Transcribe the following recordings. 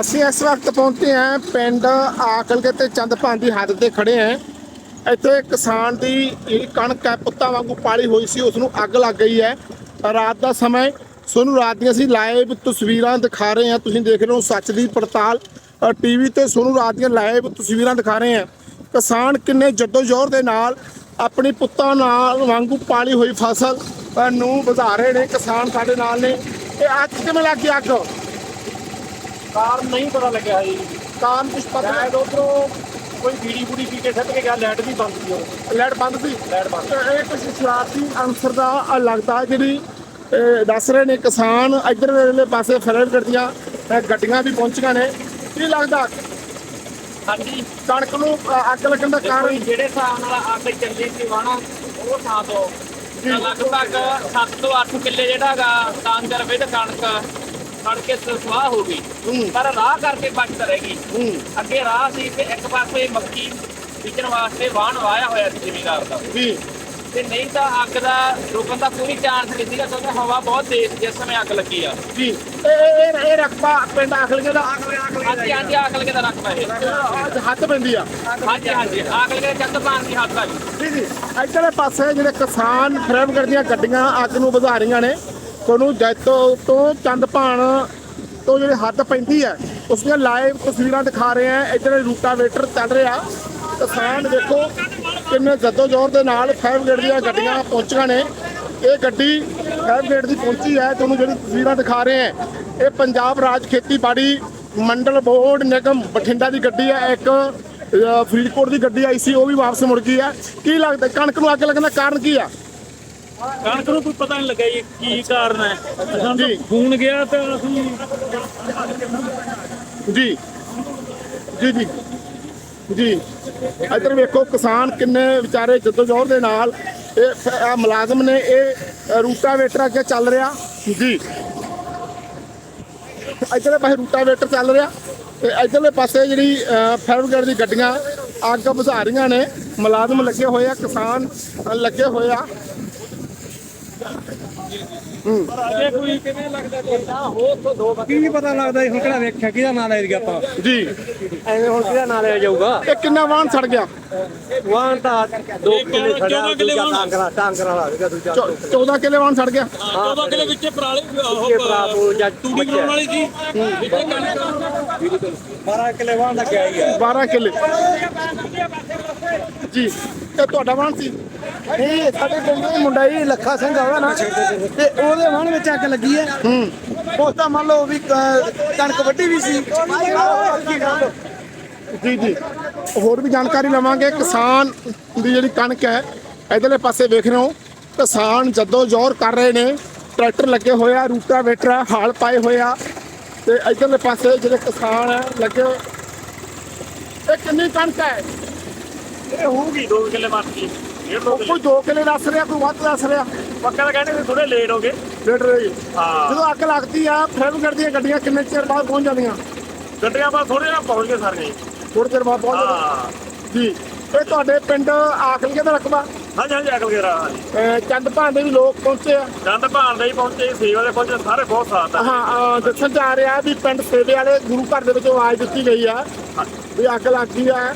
ਅਸੀਂ ਇਸ ਵਕਤ ਪਹੁੰਚੇ ਹਾਂ ਪਿੰਡ ਆਕਲਕੇ ਤੇ ਚੰਦਪਾਨ ਦੀ ਹੱਦ ਤੇ ਖੜੇ ਹਾਂ। ਇੱਥੇ ਕਿਸਾਨ ਦੀ ਜਿਹੜੀ ਕਣਕ ਹੈ, ਪੁੱਤਾਂ ਵਾਂਗੂ ਪਾਲੀ ਹੋਈ ਸੀ, ਉਸ ਨੂੰ ਅੱਗ ਲੱਗ ਗਈ ਹੈ। ਰਾਤ ਦਾ ਸਮਾਂ ਤੁਹਾਨੂੰ ਰਾਤ ਦੀਆਂ ਅਸੀਂ ਲਾਈਵ ਤਸਵੀਰਾਂ ਦਿਖਾ ਰਹੇ ਹਾਂ। ਤੁਸੀਂ ਦੇਖ ਰਹੇ ਹੋ ਸੱਚ ਦੀ ਪੜਤਾਲ ਟੀਵੀ ਤੇ ਤੁਹਾਨੂੰ ਰਾਤ ਦੀਆਂ ਲਾਈਵ ਤਸਵੀਰਾਂ ਦਿਖਾ ਰਹੇ ਹਾਂ। ਕਿਸਾਨ ਕਿੰਨੇ ਜੱਦੋ ਜ਼ੋਰ ਦੇ ਨਾਲ ਆਪਣੀ ਪੁੱਤਾਂ ਨਾਲ ਵਾਂਗੂ ਪਾਲੀ ਹੋਈ ਫਸਲ ਨੂੰ ਵਧਾ ਰਹੇ ਨੇ। ਕਿਸਾਨ ਸਾਡੇ ਨਾਲ ਨੇ। ਇਹ ਅੱਗ ਕਿਵੇਂ ਲੱਗ ਗਈ ਅੱਗ? ਕਾਰ ਨਹੀਂ ਪਤਾ ਲੱਗਿਆ ਜੀ। ਕਾਰਨ ਕੁਛ ਪਤਾ ਲਾਈਟ ਉਧਰੋਂ ਕੋਈ ਬੀੜੀ ਬੂੜੀ ਪੀ ਕੇ ਛੱਡ ਕੇ ਗਿਆ ਲਾਈਟ ਵੀ ਬੰਦ ਸੀ ਉਹ। ਲਾਈਟ ਬੰਦ ਸੀ? ਲਾਈਟ ਬੰਦ। ਤੇ ਇਹ ਕੁਝ ਸ਼ਰਾਰਤੀ ਅਨਸਰ ਦਾ ਲੱਗਦਾ ਜਿਹੜੀ ਅ, ਦੱਸ ਰਹੇ ਨੇ ਕਿਸਾਨ ਇੱਧਰ ਦੇ ਪਾਸੇ ਫਰੇਲ ਗੱਡੀਆਂ ਅ, ਗੱਡੀਆਂ ਵੀ ਪਹੁੰਚੀਆਂ ਨੇ। ਕੀ ਲੱਗਦਾ? ਹਾਂਜੀ। ਕਣਕ ਨੂੰ ਅ, ਅੱਗ ਲੱਗਣ ਦਾ ਦੇਖੋ ਕਾਰਨ? ਜਿਹੜੇ ਹਿਸਾਬ ਨਾਲ ਅੱਗ ਚੱਲੀ ਸੀ ਵਾਣਾ ਉਹ ਥਾਂ ਤੋਂ ਲਗਭਗ 7 ਤੋਂ 8 ਕਿੱਲੇ ਜਿਹੜਾ ਹੈਗਾ ਤਾਂਜਰ ਵਿਦ ਕਣਕ ਸੜ ਕੇ ਸਵਾਹ ਹੋ ਗਈ। ਪਰ ਰਾਹ ਕਰਕੇ ਬਚਤ ਰਹਿ ਗਈ। ਅੱਗੇ ਰਾਹ ਸੀ ਤੇ ਇੱਕ ਪਾਸੇ ਮੱਕੀ ਬੀਜਣ ਵਾਸਤੇ ਵਾਹਣ ਵਾਇਆ ਹੋਇਆ ਸੀ ਜ਼ਿਮੀਦਾਰ ਦਾ। ਤੇ ਨਹੀਂ ਤਾਂ ਅੱਗ ਦਾ ਰੁਕਣ ਦਾ ਕੋਈ ਚਾਂਸ ਨਹੀਂ ਸੀਗਾ ਕਿਉਂਕਿ ਹਵਾ ਬਹੁਤ ਤੇਜ਼ ਜਿਸ ਸਮੇਂ ਅੱਗ ਲੱਗੀ ਆ। ਜੀ। ਇਹ ਇਹ ਰਕਬਾ ਪਿੰਡ ਆਖਲਕੇ ਦਾ ਹਾਂਜੀ ਹਾਂਜੀ ਆਕਲ ਕੇ ਦਾ ਰਕਬਾ ਇਹ। ਹੱਥ ਪੈਂਦੀ ਆ। ਹਾਂਜੀ ਹਾਂਜੀ ਆਕਲ ਕੇ ਚੰਦ ਪਾਣ ਦੀ ਹੱਦ ਆ ਜੀ। ਜੀ ਇੱਧਰਲੇ ਪਾਸੇ ਜਿਹੜੇ ਕਿਸਾਨ ਫਰੇਮ ਦੀਆਂ ਗੱਡੀਆਂ ਅੱਗ ਨੂੰ ਵਧਾ ਰਹੀਆਂ ਨੇ ਤੁਹਾਨੂੰ ਜੈਤੋ ਤੋਂ ਚੰਦਪਾਣ ਤੋਂ ਜਿਹੜੇ ਹੱਦ ਪੈਂਦੀ ਹੈ, ਉਸ ਦੀਆਂ ਲਾਈਵ ਤਸਵੀਰਾਂ ਦਿਖਾ ਰਹੇ ਆ ਇੱਧਰ ਰੂਟਾਵੇਟਰ ਚੱਲ ਰਿਹਾ। ਕਿਸਾਨ ਦੇਖੋ ਕਿੰਨੇ ਜੱਦੋ ਜ਼ੋਰ ਦੇ ਨਾਲ ਫਾਇਰ ਬ੍ਰਿਗੇਡ ਦੀਆਂ ਗੱਡੀਆਂ ਪਹੁੰਚੀਆਂ ਨੇ। ਇਹ ਗੱਡੀ ਫਾਇਰ ਬ੍ਰਿਗੇਡ ਦੀ ਪਹੁੰਚੀ ਹੈ। ਤੁਹਾਨੂੰ ਜਿਹੜੀ ਤਸਵੀਰਾਂ ਦਿਖਾ ਰਹੇ ਆ ਇਹ ਪੰਜਾਬ ਰਾਜ ਖੇਤੀਬਾੜੀ ਮੰਡਲ ਬੋਰਡ ਨਿਗਮ ਬਠਿੰਡਾ ਦੀ ਗੱਡੀ ਹੈ। ਇੱਕ ਫਰੀਦਕੋਟ ਦੀ ਗੱਡੀ ਆਈ ਸੀ, ਉਹ ਵੀ ਵਾਪਸ ਮੁੜ ਗਈ ਹੈ। ਕੀ ਲੱਗਦਾ, ਕਣਕ ਨੂੰ ਅੱਗ ਲੱਗਣ ਦਾ ਕਾਰਨ ਕੀ ਆ? ਕਣਕ ਨੂੰ ਕੋਈ ਪਤਾ ਨਹੀਂ ਲੱਗਿਆ ਜੀ ਕੀ ਕਾਰਨ ਹੈ? ਸਾਨੂੰ ਤਾਂ। ਫੋਨ ਗਿਆ ਤਾਂ ਅਸੀਂ ਜੀ। ਜੀ ਜੀ। ਜੀ। ਇੱਧਰ ਵੇਖੋ ਕਿਸਾਨ ਕਿੰਨੇ ਵਿਚਾਰੇ ਜਦੋਜੋਰ ਦੇ ਨਾਲ ਇਹ ਆਹ ਮੁਲਾਜ਼ਮ ਨੇ ਇਹ ਰੂਟਾਵੇਟਰ ਅੱਗੇ ਚੱਲ ਰਿਹਾ। ਜੀ। ਇੱਧਰਲੇ ਪਾਸੇ ਰੂਟਾਵੇਟਰ ਚੱਲ ਰਿਹਾ। ਤੇ ਇੱਧਰਲੇ ਪਾਸੇ ਜਿਹੜੀ ਬ੍ਰਿਗੇਡ ਦੀ ਗੱਡੀਆਂ ਅੱਗ ਬੁਝਾ ਰਹੀਆਂ ਨੇ। ਮੁਲਾਜ਼ਮ ਲੱਗੇ ਹੋਏ ਆ ਕਿਸਾਨ ਅ, ਲੱਗੇ ਹੋਏ ਆ। ਇਹ ਕੋਈ ਕਿਵੇਂ ਲੱਗਦਾ ਕੀ ਪਤਾ ਲੱਗਦਾ ਜੀ ਹੁਣ ਕਿਹੜਾ ਵੇਖਿਆ ਕਿਹਦਾ ਨਾਂ ਲੈ ਗਿਆ ਆਪਾਂ? ਜੀ। ਐਵੇਂ ਹੁਣ ਕਿਹਦਾ ਨਾਂ ਲਿਆ ਜਾਊਗਾ? ਇਹ ਕਿੰਨਾ ਵਾਹਨ ਸੜ ਗਿਆ? ਵਾਹਨ ਤਾਂ ਦੋ ਕਿੱਲੇ ਕਿੱਲੇ ਦੂਜਾ ਵਾਹਨ। ਟਾਂਗਰਾ ਟਾਂਗਰਾ ਲਾ ਦੇਗਾ ਦੂਜਾ 14 ਕਿੱਲੇ ਵਾਹਨ ਸੜ ਗਿਆ? 14 ਕਿਲੇ ਵਿੱਚ ਪਰਾਲੇ ਉਹ ਜਾਂ ਤੂੜੀ ਬਣਾਉਣ ਵਾਲੀ ਸੀ। ਵਿੱਚੇ ਕਣਕ 12 ਕਿੱਲੇ ਵਾਹਨ ਲੱਗਿਆ ਹੀ ਆ 12 ਕਿੱਲੇ। ਜੀ। ਇਹ ਤੁਹਾਡਾ ਵਾਹਨ ਸੀ? ਇਹ ਸਾਡੇ ਪਿੰਡ ਦਾ ਮੁੰਡਾ ਹੀ ਲੱਖਾ ਸਿੰਘ ਆਵਾ ਨਾ। ਤੇ ਉਹਦੇ ਵਾਹਨ ਵਿੱਚ ਅੱਗ ਲੱਗੀ ਹੈ। ਹੂੰ। ਉਸ ਤਾਂ ਮੰਨ ਲਓ ਵੀ ਕ- ਕਣਕ ਵੱਢੀ ਵੀ ਸੀ। ਜੀ ਜੀ। ਹੋਰ ਵੀ ਜਾਣਕਾਰੀ ਲਵਾਂਗੇ ਕਿਸਾਨ ਦੀ ਜਿਹੜੀ ਕਣਕ ਹੈ ਇਧਰਲੇ ਪਾਸੇ ਵੇਖ ਰਹੇ ਹੋ। ਕਿਸਾਨ ਜੱਦੋ ਜ਼ੋਰ ਕਰ ਰਹੇ ਨੇ। ਟਰੈਕਟਰ ਲੱਗੇ ਹੋਏ ਆ ਰੂਟਾਵੇਟਰ ਆ ਹਾਲ ਪਾਏ ਹੋਏ ਆ। ਤੇ ਇਧਰਲੇ ਪਾਸੇ ਜਿਹੜੇ ਕਿਸਾਨ ਹੈ ਲੱਗੇ ਹੋਏ ਇਹ ਕਿੰਨੀ ਕਣਕ ਹੈ? ਇਹ ਹੋਊਗੀ 2 ਕਿਲੇ ਡੇਢ ਦੋ ਉਹ ਕੋਈ 2 ਕਿੱਲੇ ਦੱਸ ਰਿਹਾ ਕੋਈ ਵੱਧ ਦੱਸ ਰਿਹਾ। ਪੱਕਾ ਤਾਂ ਕਹਿੰਦੇ ਥੋੜੇ ਲੇਟ ਹੋ ਗਏ। ਰੇਟ ਰਹੀ ਹਾਂ। ਜਦੋਂ ਅੱਗ ਲੱਗਦੀ ਆ ਫਿਰ ਦੀਆਂ ਗੱਡੀਆਂ ਕਿੰਨੇ ਚਿਰ ਬਾਅਦ ਪਹੁੰਚ ਜਾਂਦੀਆਂ? ਗੱਡੀਆਂ ਬਸ ਥੋੜੇ ਜਿਹਾ ਪਹੁੰਚ ਗਏ ਸਾਰੀਆਂ। ਥੋੜੇ ਚਿਰ ਬਾਅਦ ਪਹੁੰਚ ਜਾਂਦੀਆਂ। ਹਾਂ। ਜੀ। ਇਹ ਤੁਹਾਡੇ ਪਿੰਡ ਆਖਲਕੇ ਦਾ ਰਕਬਾ? ਹਾਂਜੀ ਹਾਂਜੀ ਅਕਲ ਗੇਰਾ ਹਾਂਜੀ। ਅਹ ਚੰਦ ਭਾਂਡੇ ਵੀ ਲੋਕ ਪਹੁੰਚੇ ਆ। ਚੰਦ ਭਾਣ ਦੇ ਹੀ ਪਹੁੰਚੇ ਸੇਵਾ ਦੇ ਪਹੁੰਚੇ ਸਾਰੇ ਬਹੁਤ ਸਾਥ ਆ। ਹਾਂ ਅਹ ਦੱਸਣ ਜਾ ਰਿਹਾ ਵੀ ਪਿੰਡ ਸੇਵੇ ਵਾਲੇ ਗੁਰੂ ਘਰ ਦੇ ਵਿੱਚ ਆਵਾਜ਼ ਦਿੱਤੀ ਗਈ ਆ ਵੀ ਅੱਗ ਲੱਗੀ ਆ।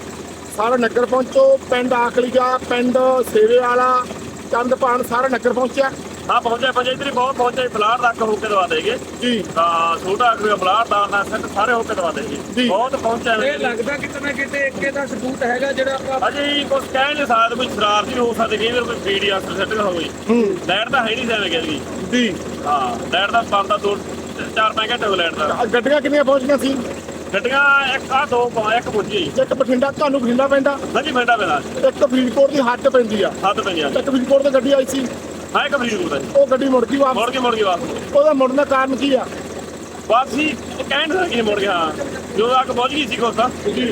ਸਾਰਾ ਨਗਰ ਪਹੁੰਚੋ ਪਿੰਡ ਆਖਲੀਆ ਪਿੰਡ ਸੇਵੇ ਵਾਲਾ ਚੰਦ ਭਾਣ ਸਾਰਾ ਨਗਰ ਪਹੁੰਚਿਆ। ਹਾਂ ਪਹੁੰਚੇ ਪਹੁੰਚੇ ਇਧਰ ਹੀ ਬਹੁਤ ਪਹੁੰਚੇ ਫਲਾਰ ਤੱਕ ਹੋ ਕੇ ਦਵਾ ਦੇਗੇ। ਜੀ। ਤਾਂ ਛੋਟਾ ਅਗਰ ਫਲਾਰ ਦਾ ਨਾ ਸੈੱਟ ਸਾਰੇ ਹੋ ਕੇ ਦਵਾ ਜੀ। ਦੇਗੇ ਬਹੁਤ ਪਹੁੰਚਿਆ ਇਹ ਲੱਗਦਾ ਕਿਤੇ ਨਾ ਕਿਤੇ ਇੱਕੇ ਦਾ ਸਬੂਤ ਹੈਗਾ ਜਿਹੜਾ ਆਪਾਂ ਅਜੇ ਕੁਝ ਕਹਿ ਨਹੀਂ ਸਕਦਾ ਕੋਈ ਸ਼ਰਾਰਤੀ ਹੋ ਸਕਦੀ ਵਾਰ ਕੋਈ ਫੀਡ ਜਾਂ ਸੈੱਟ ਹੋ ਗਈ ਹੂੰ। ਲਾਈਟ ਤਾਂ ਹੈ ਨਹੀਂ ਸੈਵੇਂ ਕਹਿੰਦੀ ਜੀ। ਹਾਂ ਲਾਈਟ ਦਾ ਬੰਦਾ ਦੋ ਚਾਰ ਪੰਜ ਘੰਟੇ ਹੋ ਦਾ। ਗੱਡੀਆਂ ਕਿੰਨੀਆਂ ਪਹੁੰਚੀਆਂ ਸੀ? ਗੱਡੀਆਂ ਇੱਕ ਆ ਦੋ ਪਾ ਇੱਕ ਪੁੱਜੀ। ਇੱਕ ਬਠਿੰਡਾ ਤੁਹਾਨੂੰ ਬਠਿੰਡਾ ਪੈਂਦਾ? ਹਾਂਜੀ ਮਿੰਟਾ ਪੈਦਾ। ਇੱਕ ਫਰੀਦਕੋਟ ਦੀ ਹੱਦ ਪੈਂਦੀ ਆ। ਹੱਦ ਪਈਆਂ ਇੱਕ ਫਰੀਦਕੋਟ ਤੋਂ ਗੱਡੀ ਆਈ ਸੀ। ਹਾਂ ਇੱਕ ਫਰੀਦ ਦਾ ਉਹ ਗੱਡੀ ਮੁੜ ਗਈ ਵਾਪਸ। ਮੁੜ ਕੇ ਮੁੜ ਕੇ ਵਾਪਸ। ਉਹਦਾ ਮੁੜਨ ਦਾ ਕਾਰਨ ਕੀ ਆ? ਵਾਪਸੀ ਉਹ ਕਹਿਣ ਦਾ ਕਿ ਮੁੜ ਗਿਆ। ਹਾਂ ਜਦੋਂ ਅੱਗ ਪਹੁੰਚ ਗਈ ਸੀ ਕੋਸਾ ਜੀ।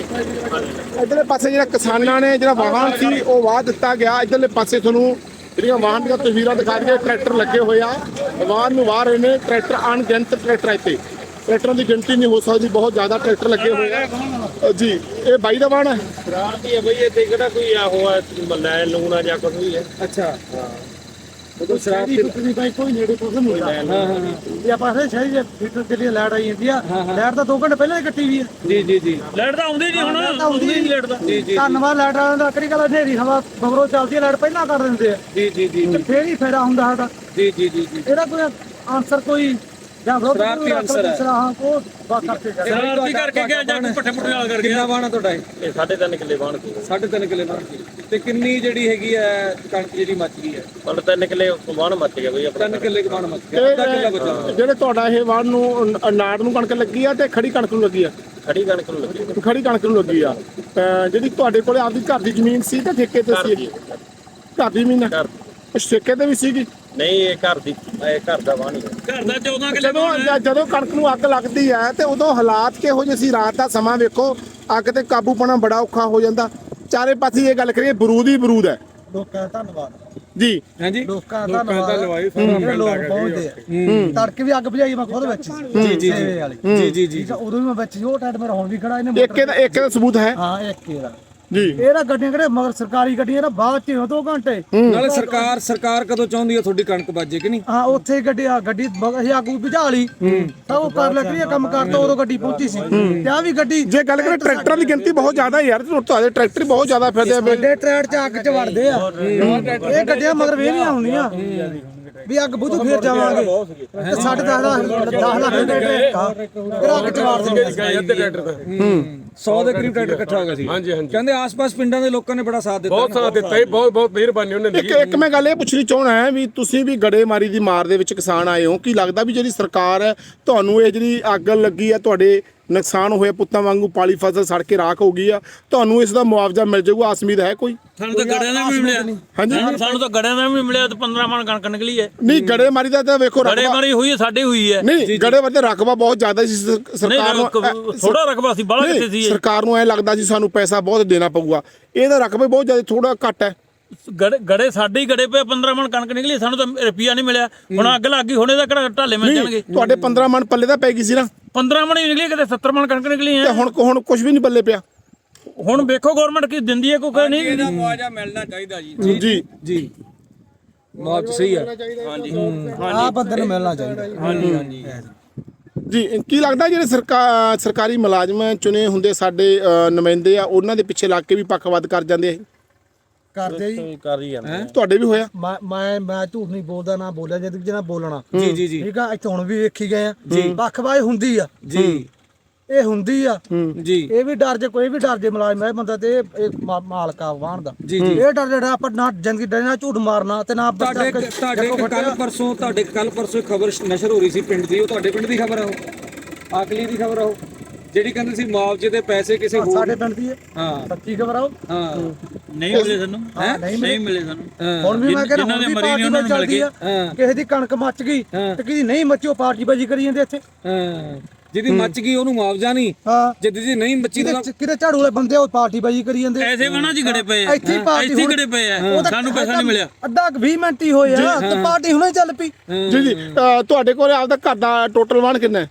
ਇਧਰਲੇ ਪਾਸੇ ਜਿਹੜਾ ਕਿਸਾਨਾਂ ਨੇ ਜਿਹੜਾ ਵਾਹਨ ਸੀ ਉਹ ਵਾਹ ਦਿੱਤਾ ਗਿਆ। ਇਧਰਲੇ ਪਾਸੇ ਤੁਹਾਨੂੰ ਜਿਹੜੀਆਂ ਵਾਹਨ ਦੀਆਂ ਤਸਵੀਰਾਂ ਦਿਖਾ ਦਈਏ ਟਰੈਕਟਰ ਲੱਗੇ ਹੋਏ ਆ। ਵਾਹਨ ਨੂੰ ਵਾਹ ਰਹੇ ਨੇ ਟਰੈਕਟਰ ਅਣਗਿਣਤ ਟਰੈਕਟਰ ਇੱਥੇ। ਟਰੈਕਟਰਾਂ ਦੀ ਗਿਣਤੀ ਨਹੀਂ ਹੋ ਸਕਦੀ ਬਹੁਤ ਜ਼ਿਆਦਾ ਟਰੈਕਟਰ ਲੱਗੇ ਹੋਏ ਆ। ਜੀ ਇਹ ਬਾਈ ਦਾ ਵਾਹਨ ਹੈ? ਸ਼ਰਾਰਤੀ ਹੈ ਬਈ ਇਹ ਤੇ ਕਿਹੜਾ ਕੋਈ ਆ ਹੋਆ ਲੈ ਲੂਣਾ ਜਾਂ ਕੁਝ ਵੀ ਹੈ। ਅੱਛਾ। ਉਦੋਂ ਸ਼ਰਾਬ ਦੀ ਕੁੱਤੀ ਬਾਈ ਕੋਈ ਨੇੜੇ ਕੋਲ ਨਹੀਂ ਹੁੰਦਾ। ਹਾਂ ਹਾਂ। ਇਹ ਆਪਾਂ ਸਾਰੇ ਸ਼ਹਿਰ ਦੇ ਫੀਟਰ ਦੇ ਲਈ ਲਾਈਟ ਆਈ ਜਾਂਦੀ ਆ। ਲਾਈਟ ਤਾਂ 2 ਘੰਟੇ ਪਹਿਲਾਂ ਹੀ ਕੱਟੀ ਵੀ ਆ। ਜੀ ਜੀ ਜੀ। ਲੈਟ ਤਾਂ ਆਉਂਦੀ ਨਹੀਂ ਹੁਣ। ਆਉਂਦੀ ਨਹੀਂ। ਲੇਟ ਦਾ ਜੀ ਜੀ ਧੰਨਵਾਦ ਲਾਈਟ ਵਾਲਿਆਂ ਦਾ। ਕਰੀ ਗੱਲ ਹਨੇਰੀ ਹਵਾ ਮਗਰੋਂ ਚੱਲਦੀ ਆ ਲਾਈਟ ਪਹਿਲਾਂ ਕਰ ਦਿੰਦੇ ਆ। ਜੀ ਜੀ ਜੀ। ਤੇ ਫੇਰ ਹੀ ਫਾਇਦਾ ਹੁੰਦਾ ਸਾਡਾ। ਜੀ ਜੀ ਜੀ ਜੀ। ਇਹਦਾ ਕੋਈ ਆਨਸਰ ਸ਼ਰਾਰਤੀ answer ਹੈ। ਹਾਂ ਉਹ ਬਾਤ ਕਰਕੇ ਜਾ। ਸ਼ਰਾਰਤੀ ਕਰਕੇ ਗਿਆ ਜਾਂ ਪੱਠੇ ਪੁੱਠੇ ਵਾਲ ਕਰ ਕਿੰਨਾ ਬਾਣਾ ਤੁਹਾਡਾ ਇਹ? ਇਹ 3.5 ਕਿੱਲੇ ਬਾਣ ਕੀ 3.5 ਕਿਲੇ ਬਾਣ ਤੇ ਕਿੰਨੀ ਜਿਹੜੀ ਹੈਗੀ ਹੈ ਕਣਕ ਜਿਹੜੀ ਮੱਚ ਗਈ ਹੈ? ਹੁਣ 3 ਕਿੱਲੇ ਬਾਣ ਮੱਚ ਗਿਆ ਬਈ 3 ਕਿੱਲੇ ਬਾਣ ਮੱਚ ਗਿਆ। ਅੱਧਾ ਕਿੱਲਾ ਬਚਾ ਜਿਹੜੇ ਤੁਹਾਡਾ ਇਹ ਵਾਣ ਨੂੰ ਅ- ਨਾੜ ਨੂੰ ਕਣਕ ਲੱਗੀ ਆ ਤੇ ਖੜੀ ਕਣਕ ਨੂੰ ਲੱਗੀ ਆ? ਖੜੀ ਕਣਕ ਨੂੰ ਲੱਗੀ। ਖੜੀ ਕਣਕ ਨੂੰ ਲੱਗੀ ਆ। ਜਿਹੜੀ ਤੁਹਾਡੇ ਕੋਲੇ ਆਪਦੀ ਘਰ ਦੀ ਜ਼ਮੀਨ ਸੀ ਤੇ ਠੇਕੇ ਤੇ ਸੀ? ਘਰ ਦੀ। ਜ਼ਮੀਨ ਅੱਛਾ, ਠੇਕੇ ਤੇ ਵੀ ਸੀਗੀ? ਨਹੀਂ ਇਹ ਘਰ ਦੀ ਇਹ ਘਰ ਦਾ ਬਾਣ ਹੀ। ਹੈ ਘਰ ਦਾ 14 ਜਦੋਂ ਜ- ਜਦੋਂ ਕਣਕ ਨੂੰ ਅੱਗ ਲੱਗਦੀ ਹੈ ਤੇ ਉਦੋਂ ਹਾਲਾਤ ਕਿਹੋ ਜਿਹੇ ਸੀ? ਰਾਤ ਦਾ ਸਮਾਂ ਵੇਖੋ ਅੱਗ ਤੇ ਕਾਬੂ ਪਾਉਣਾ ਬੜਾ ਔਖਾ ਹੋ ਜਾਂਦਾ। ਚਾਰੇ ਪਾਸੇ ਇਹ ਗੱਲ ਕਰੀਏ ਬਰੂਦ ਹੀ ਬਰੂਦ ਹੈ। ਲੋਕਾਂ ਦਾ ਧੰਨਵਾਦ। ਜੀ। ਹਾਂਜੀ। ਲੋਕਾਂ ਦਾ ਧੰਨਵਾਦ। ਜਿਹੜੇ ਲੋਕ ਪਹੁੰਚਦੇ ਆ। ਤੜਕੇ ਵੀ ਅੱਗ ਬੁਝਾਈ ਮੈਂ ਖੁਦ ਵਿੱਚ ਜੀ ਜੀ ਜੀ। ਜੀ ਜੀ ਜੀ ਉਦੋਂ ਵੀ ਮੈਂ ਵਿੱਚ ਸੀ, ਉਹ ਮੇਰਾ ਹੁਣ ਵੀ ਖੜਾ ਇਹਨੇ ਇੱਕ ਇਹਦਾ ਇੱਕ ਇਹਦਾ ਸਬੂਤ ਹੈ। ਹਾਂ ਇੱਕ ਇਹਦਾ। ਜੀ। ਇਹਦਾ ਗੱਡੀਆਂ ਕਿਹੜੇ ਮਗਰ ਸਰਕਾਰੀ ਗੱਡੀਆਂ ਨਾ ਬਾਅਦ ਚ 2 ਘੰਟੇ। ਨਾਲੇ ਸਰਕਾਰ ਸਰਕਾਰ ਕਦੋਂ ਚਾਹੁੰਦੀ ਹੈ ਤੁਹਾਡੀ ਕਣਕ ਬਾਜੇ ਕਿ ਨਹੀਂ? ਹਾਂ ਉੱਥੇ ਹੀ ਗੱਡੀ ਆ ਗੱਡੀ ਆਗੂ ਭਜਾ ਲਈ। ਤਾਂ ਉਹ ਕਰ ਲੱਗ ਰਹੀ ਆ ਕੰਮ ਕਰਤਾ ਉਦੋਂ ਗੱਡੀ ਪਹੁੰਚੀ ਸੀ। ਤੇ ਆ ਵੀ ਗੱਡੀ ਜੇ ਗੱਲ ਕਰੀਏ ਟਰੈਕਟਰਾਂ ਦੀ ਗਿਣਤੀ ਬਹੁਤ ਜ਼ਿਆਦਾ ਹੈ ਯਾਰ ਤੁਹਾਡੇ ਟਰੈਕਟਰ ਹੀ ਬਹੁਤ ਜ਼ਿਆਦਾ ਫਿਰਦੇ ਆ ਵੱਡੇ ਟਰੈਕਟ ਚ ਅੱਗ ਚ ਵੜਦੇ ਆ। ਇਹ ਗੱਡੀਆਂ ਮਗਰ ਵੇ ਨਹੀਂ ਆਉਂਦੀਆਂ। ਵੀ ਅੱਗ ਬੁਝੂ ਫੇਰ ਜਾਵਾਂਗੇ। ਤੇ ਸਾਡੇ 10 ਲੱਖ 10 ਲੱਖ ਦੇ ਟਰੈਕਟਰ ਫਿਰ ਅੱਗ ਚ ਵਾੜ ਦਿੰਦੇ 100 ਦੇ ਕਰੀਬ ਟਰੈਕਟਰ ਇਕੱਠਾ ਹੋ ਗਿਆ ਸੀ। ਹਾਂਜੀ ਹਾਂਜੀ। ਕਹਿੰਦੇ ਆਸ-ਪਾਸ ਪਿੰਡਾਂ ਦੇ ਲੋਕਾਂ ਨੇ ਬੜਾ ਸਾਥ ਦਿੱਤਾ। ਬਹੁਤ ਸਾਥ ਦਿੱਤਾ ਜੀ ਬਹੁਤ ਬਹੁਤ ਮਿਹਰਬਾਨੀ ਉਹਨਾਂ ਦੀ। ਇੱਕ ਇੱਕ ਮੈਂ ਗੱਲ ਇਹ ਪੁੱਛਣੀ ਚਾਹਣਾ ਹੈ ਵੀ ਤੁਸੀਂ ਵੀ ਗੜੇਮਾਰੀ ਦੀ ਮਾਰ ਦੇ ਵਿੱਚ ਕਿਸਾਨ ਆਏ ਹੋ। ਕੀ ਲੱਗਦਾ ਵੀ ਜਿਹੜੀ ਸਰਕਾਰ ਹੈ ਤੁਹਾਨੂੰ ਇਹ ਜਿਹੜੀ ਅੱਗ ਲੱਗੀ ਹੈ ਤੁਹਾਡੇ ਨੁਕਸਾਨ ਹੋਇਆ ਪੁੱਤਾਂ ਵਾਂਗੂ ਪਾਲੀ ਫਸਲ ਸੜ ਕੇ ਰਾਖ ਹੋ ਗਈ ਆ। ਤੁਹਾਨੂੰ ਇਸ ਦਾ ਮੁਆਵਜ਼ਾ ਮਿਲ ਜਾਊਗਾ ਆਸ ਉਮੀਦ ਹੈ ਕੋਈ? ਸਾਨੂੰ ਤਾਂ ਗੜਿਆਂ ਦਾ ਵੀ ਮਿਲਿਆ। ਹਾਂਜੀ। ਸਾਨੂੰ ਤਾਂ ਗੜਿਆਂ ਦਾ ਵੀ ਮਿਲਿਆ ਤੇ 15 ਮਣ ਕਣਕ ਨਿਕਲੀ ਹੈ। ਨਹੀਂ ਗੜੇਮਾਰੀ ਦਾ ਤਾਂ ਵੇਖੋ ਗੜੇ ਮਾਰੀ ਹੋਈ ਹੈ ਸਾਡੇ ਹੋਈ ਹੈ। ਨਹੀਂ ਗੜੇਮਾਰੀ ਦਾ ਰਕਬਾ ਬਹੁਤ ਜ਼ਿਆਦਾ ਸੀ ਸਰ- ਸਰਕਾਰ ਨੂੰ ਥੋੜਾ ਰਕਬਾ ਸੀ ਬਾਹਲਾ ਕਿੱਥੇ ਸੀ ਸਰਕਾਰ ਨੂੰ ਐ ਲੱਗਦਾ ਸੀ ਸਾਨੂੰ ਪੈਸਾ ਬਹੁਤ ਦੇਣਾ ਪਊਗਾ। ਇਹਦਾ ਰਕਬਾ ਬਹੁਤ ਜ਼ਿਆਦਾ ਥੋੜਾ ਘੱਟ ਹੈ। ਗੜੇ ਗੜੇ ਸਾਡੇ ਹੀ ਗੜੇ ਪਏ 15 ਮਣ ਕਣਕ ਨਿਕਲੀ ਸਾਨੂੰ ਤਾਂ ਰੁਪਿਆ ਨਹੀਂ ਮਿਲਿਆ। ਹੁਣ ਅੱਗ ਲੱਗ ਗਈ ਹੁਣ ਇਹਦਾ ਕਿਹੜਾ ਢਾਲੇ ਮਿਲ ਜਾਣਗੇ? ਤੁਹਾਡੇ 15 ਮਣ ਪੱਲੇ ਦਾ ਪੈ ਗਈ ਸੀ ਨਾ। 15 ਮਣ ਹੀ ਨਿਕਲੀ ਕਿਤੇ 70 ਮਣ ਕਣਕ ਨਿਕਲੀ ਤੇ ਹੈ ਹੁਣ ਹੁਣ ਕੁਝ ਵੀ ਨਹੀਂ ਪੱਲੇ ਪਿਆ। ਹੁਣ ਵੇਖੋ ਗਵਰਨਮੈਂਟ ਕੀ ਦਿੰਦੀ ਹੈ ਕੋਈ ਨਹੀਂ। ਮੁਆਵਜ਼ਾ ਮਿਲਣਾ ਚਾਹੀਦਾ ਜੀ। ਜੀ। ਜੀ। ਮੁਆਵਜ਼ਾ ਸਹੀ ਹੈ। ਆ ਬੰਦੇ ਨੂੰ ਮਿਲਣਾ ਚਾਹੀਦਾ। ਹਾਂਜੀ ਹਾਂਜੀ। ਜੀ ਕੀ ਲੱਗਦਾ ਜਿਹੜੇ ਸਰਕਾਰ ਸਰਕਾਰੀ ਮੁਲਾਜ਼ਮ ਚੁਣੇ ਹੁੰਦੇ ਸਾਡੇ ਅ, ਨੁਮਾਇੰਦੇ ਆ ਉਹਨਾਂ ਦੇ ਪਿੱਛੇ ਲੱਗ ਕੇ ਵੀ ਪੱਖਵਾਦ ਕਰ ਜਾਂਦੇ ਆ ਇਹ? ਕਰਦੇ ਜੀ ਕਰ ਹੀ ਜਾਂਦੇ ਤੁਹਾਡੇ ਵੀ ਹੋਇਆ? ਮੈਂ ਮੈਂ ਮੈਂ ਝੂਠ ਨਹੀਂ ਬੋਲਦਾ ਨਾ ਬੋਲਿਆ ਜਦ ਨਾ ਬੋਲਣਾ। ਜੀ ਜੀ ਜੀ। ਠੀਕ ਆ ਇੱਥੇ ਹੁਣ ਵੀ ਵੇਖੀ ਗਏ ਆ। ਪੱਖਵਾਜ ਹੁੰਦੀ ਆ। ਜੀ। ਇਹ ਹੁੰਦੀ ਆ। ਜੀ। ਇਹ ਵੀ ਡਰ ਜੇ ਕੋਈ ਵੀ ਡਰ ਜੇ ਮੁਲਾਜ਼ਮ ਇਹ ਬੰਦਾ ਤੇ ਇਹ- ਮਾਲਕਾ ਵਾਹਣ ਦਾ। ਜੀ, ਜੀ। ਇਹ ਡਰ ਜਿਹੜਾ ਆਪਾਂ ਨਾ ਜ਼ਿੰਦਗੀ ਡਰਨਾ ਝੂਠ ਮਾਰਨਾ ਤੇ ਨਾ ਤੁਹਾਡੇ ਤੁਹਾਡੇ ਕੱਲ ਪਰਸੋਂ ਤੁਹਾਡੇ ਕੱਲ ਪਰਸੋਂ ਖਬਰ ਨਸ਼ਰ ਹੋ ਰਹੀ ਸੀ ਪਿੰਡ ਦੀ ਉਹ ਤੁਹਾਡੇ ਪਿੰਡ ਦੀ ਖਬਰ ਆ ਉਹ। ਆਕਲੀ ਦੀ ਖਬਰ ਆ ਉਹ। ਜਿਹੜੀ ਕਹਿੰਦੇ ਸੀ ਮੁਆਵਜ਼ੇ ਦੇ ਪੈਸੇ ਕਿਸੇ ਹੋਰ ਸਾਡੇ ਪਿੰਡ ਦੀ ਹੈ। ਹਾਂ। ਸੱਚੀ ਖਬਰ ਆਓ ਹਾਂ। ਨਹੀਂ ਮਿਲੇ ਸਾਨੂੰ ਹਾਂ, ਨਹੀਂ ਨਹੀਂ ਮਿਲੇ ਸਾਨੂੰ। ਹਾਂ, ਹੁਣ ਵੀ ਮੈਂ ਕਹਿੰਦਾ ਜਿਨ੍ਹਾਂ ਹੁਣ ਦੇ ਵੀ ਮਰੀ ਪਾਰਟੀ ਨੀ ਉਹਨਾਂ ਨੂੰ ਮਿਲ ਚੱਲਦੀ ਆ। ਹਾਂ। ਕਿਸੇ ਦੀ ਕਣਕ ਮੱਚ ਗਈ ਹਾਂ। ਤੇ ਕਿਸੇ ਨਹੀਂ ਮੱਚੀ ਉਹ ਪਾਰਟੀ ਬਾਜੀ ਕਰੀ ਜਾਂਦੇ ਇੱਥੇ। ਹਾਂ। ਜਿਹਦੀ ਮੱਚ ਗਈ ਉਹਨੂੰ ਮੁਆਵਜ਼ਾ ਨਹੀਂ। ਹਾਂ। ਜਿਹਦੀ ਦੀ ਨਹੀਂ ਮੱਚੀ ਤਾਂ ਕਿਤੇ ਕਿਤੇ ਝਾੜੂ ਵਾਲੇ ਬੰਦੇ ਉਹ ਪਾਰਟੀ ਬਾਜੀ ਕਰੀ ਜਾਂਦੇ। ਐਸੇ ਵਣਾ ਜੀ ਗੜੇ ਪਏ ਆ। ਇੱਥੇ ਹੀ ਪਾਰਟੀ ਇੱਥੇ ਹੀ ਹੁਣ- ਗੜੇ ਪਏ ਆ। ਉਹ ਤਾਂ ਸਾਨੂੰ ਪੈਸਾ ਨਹੀਂ ਮਿਲਿਆ। ਅੱਧਾ 20 ਮਿੰਟ ਹੀ ਹੋਏ ਆ ਤੇ ਪਾਰਟੀ ਹੁਣੇ ਚੱਲ ਪਈ। ਜੀ ਜੀ ਤੁਹਾਡੇ ਕੋਲ ਆਪਦਾ ਘਰ ਦਾ ਟੋਟਲ ਵਾਣ ਕਿੰਨਾ ਹੈ?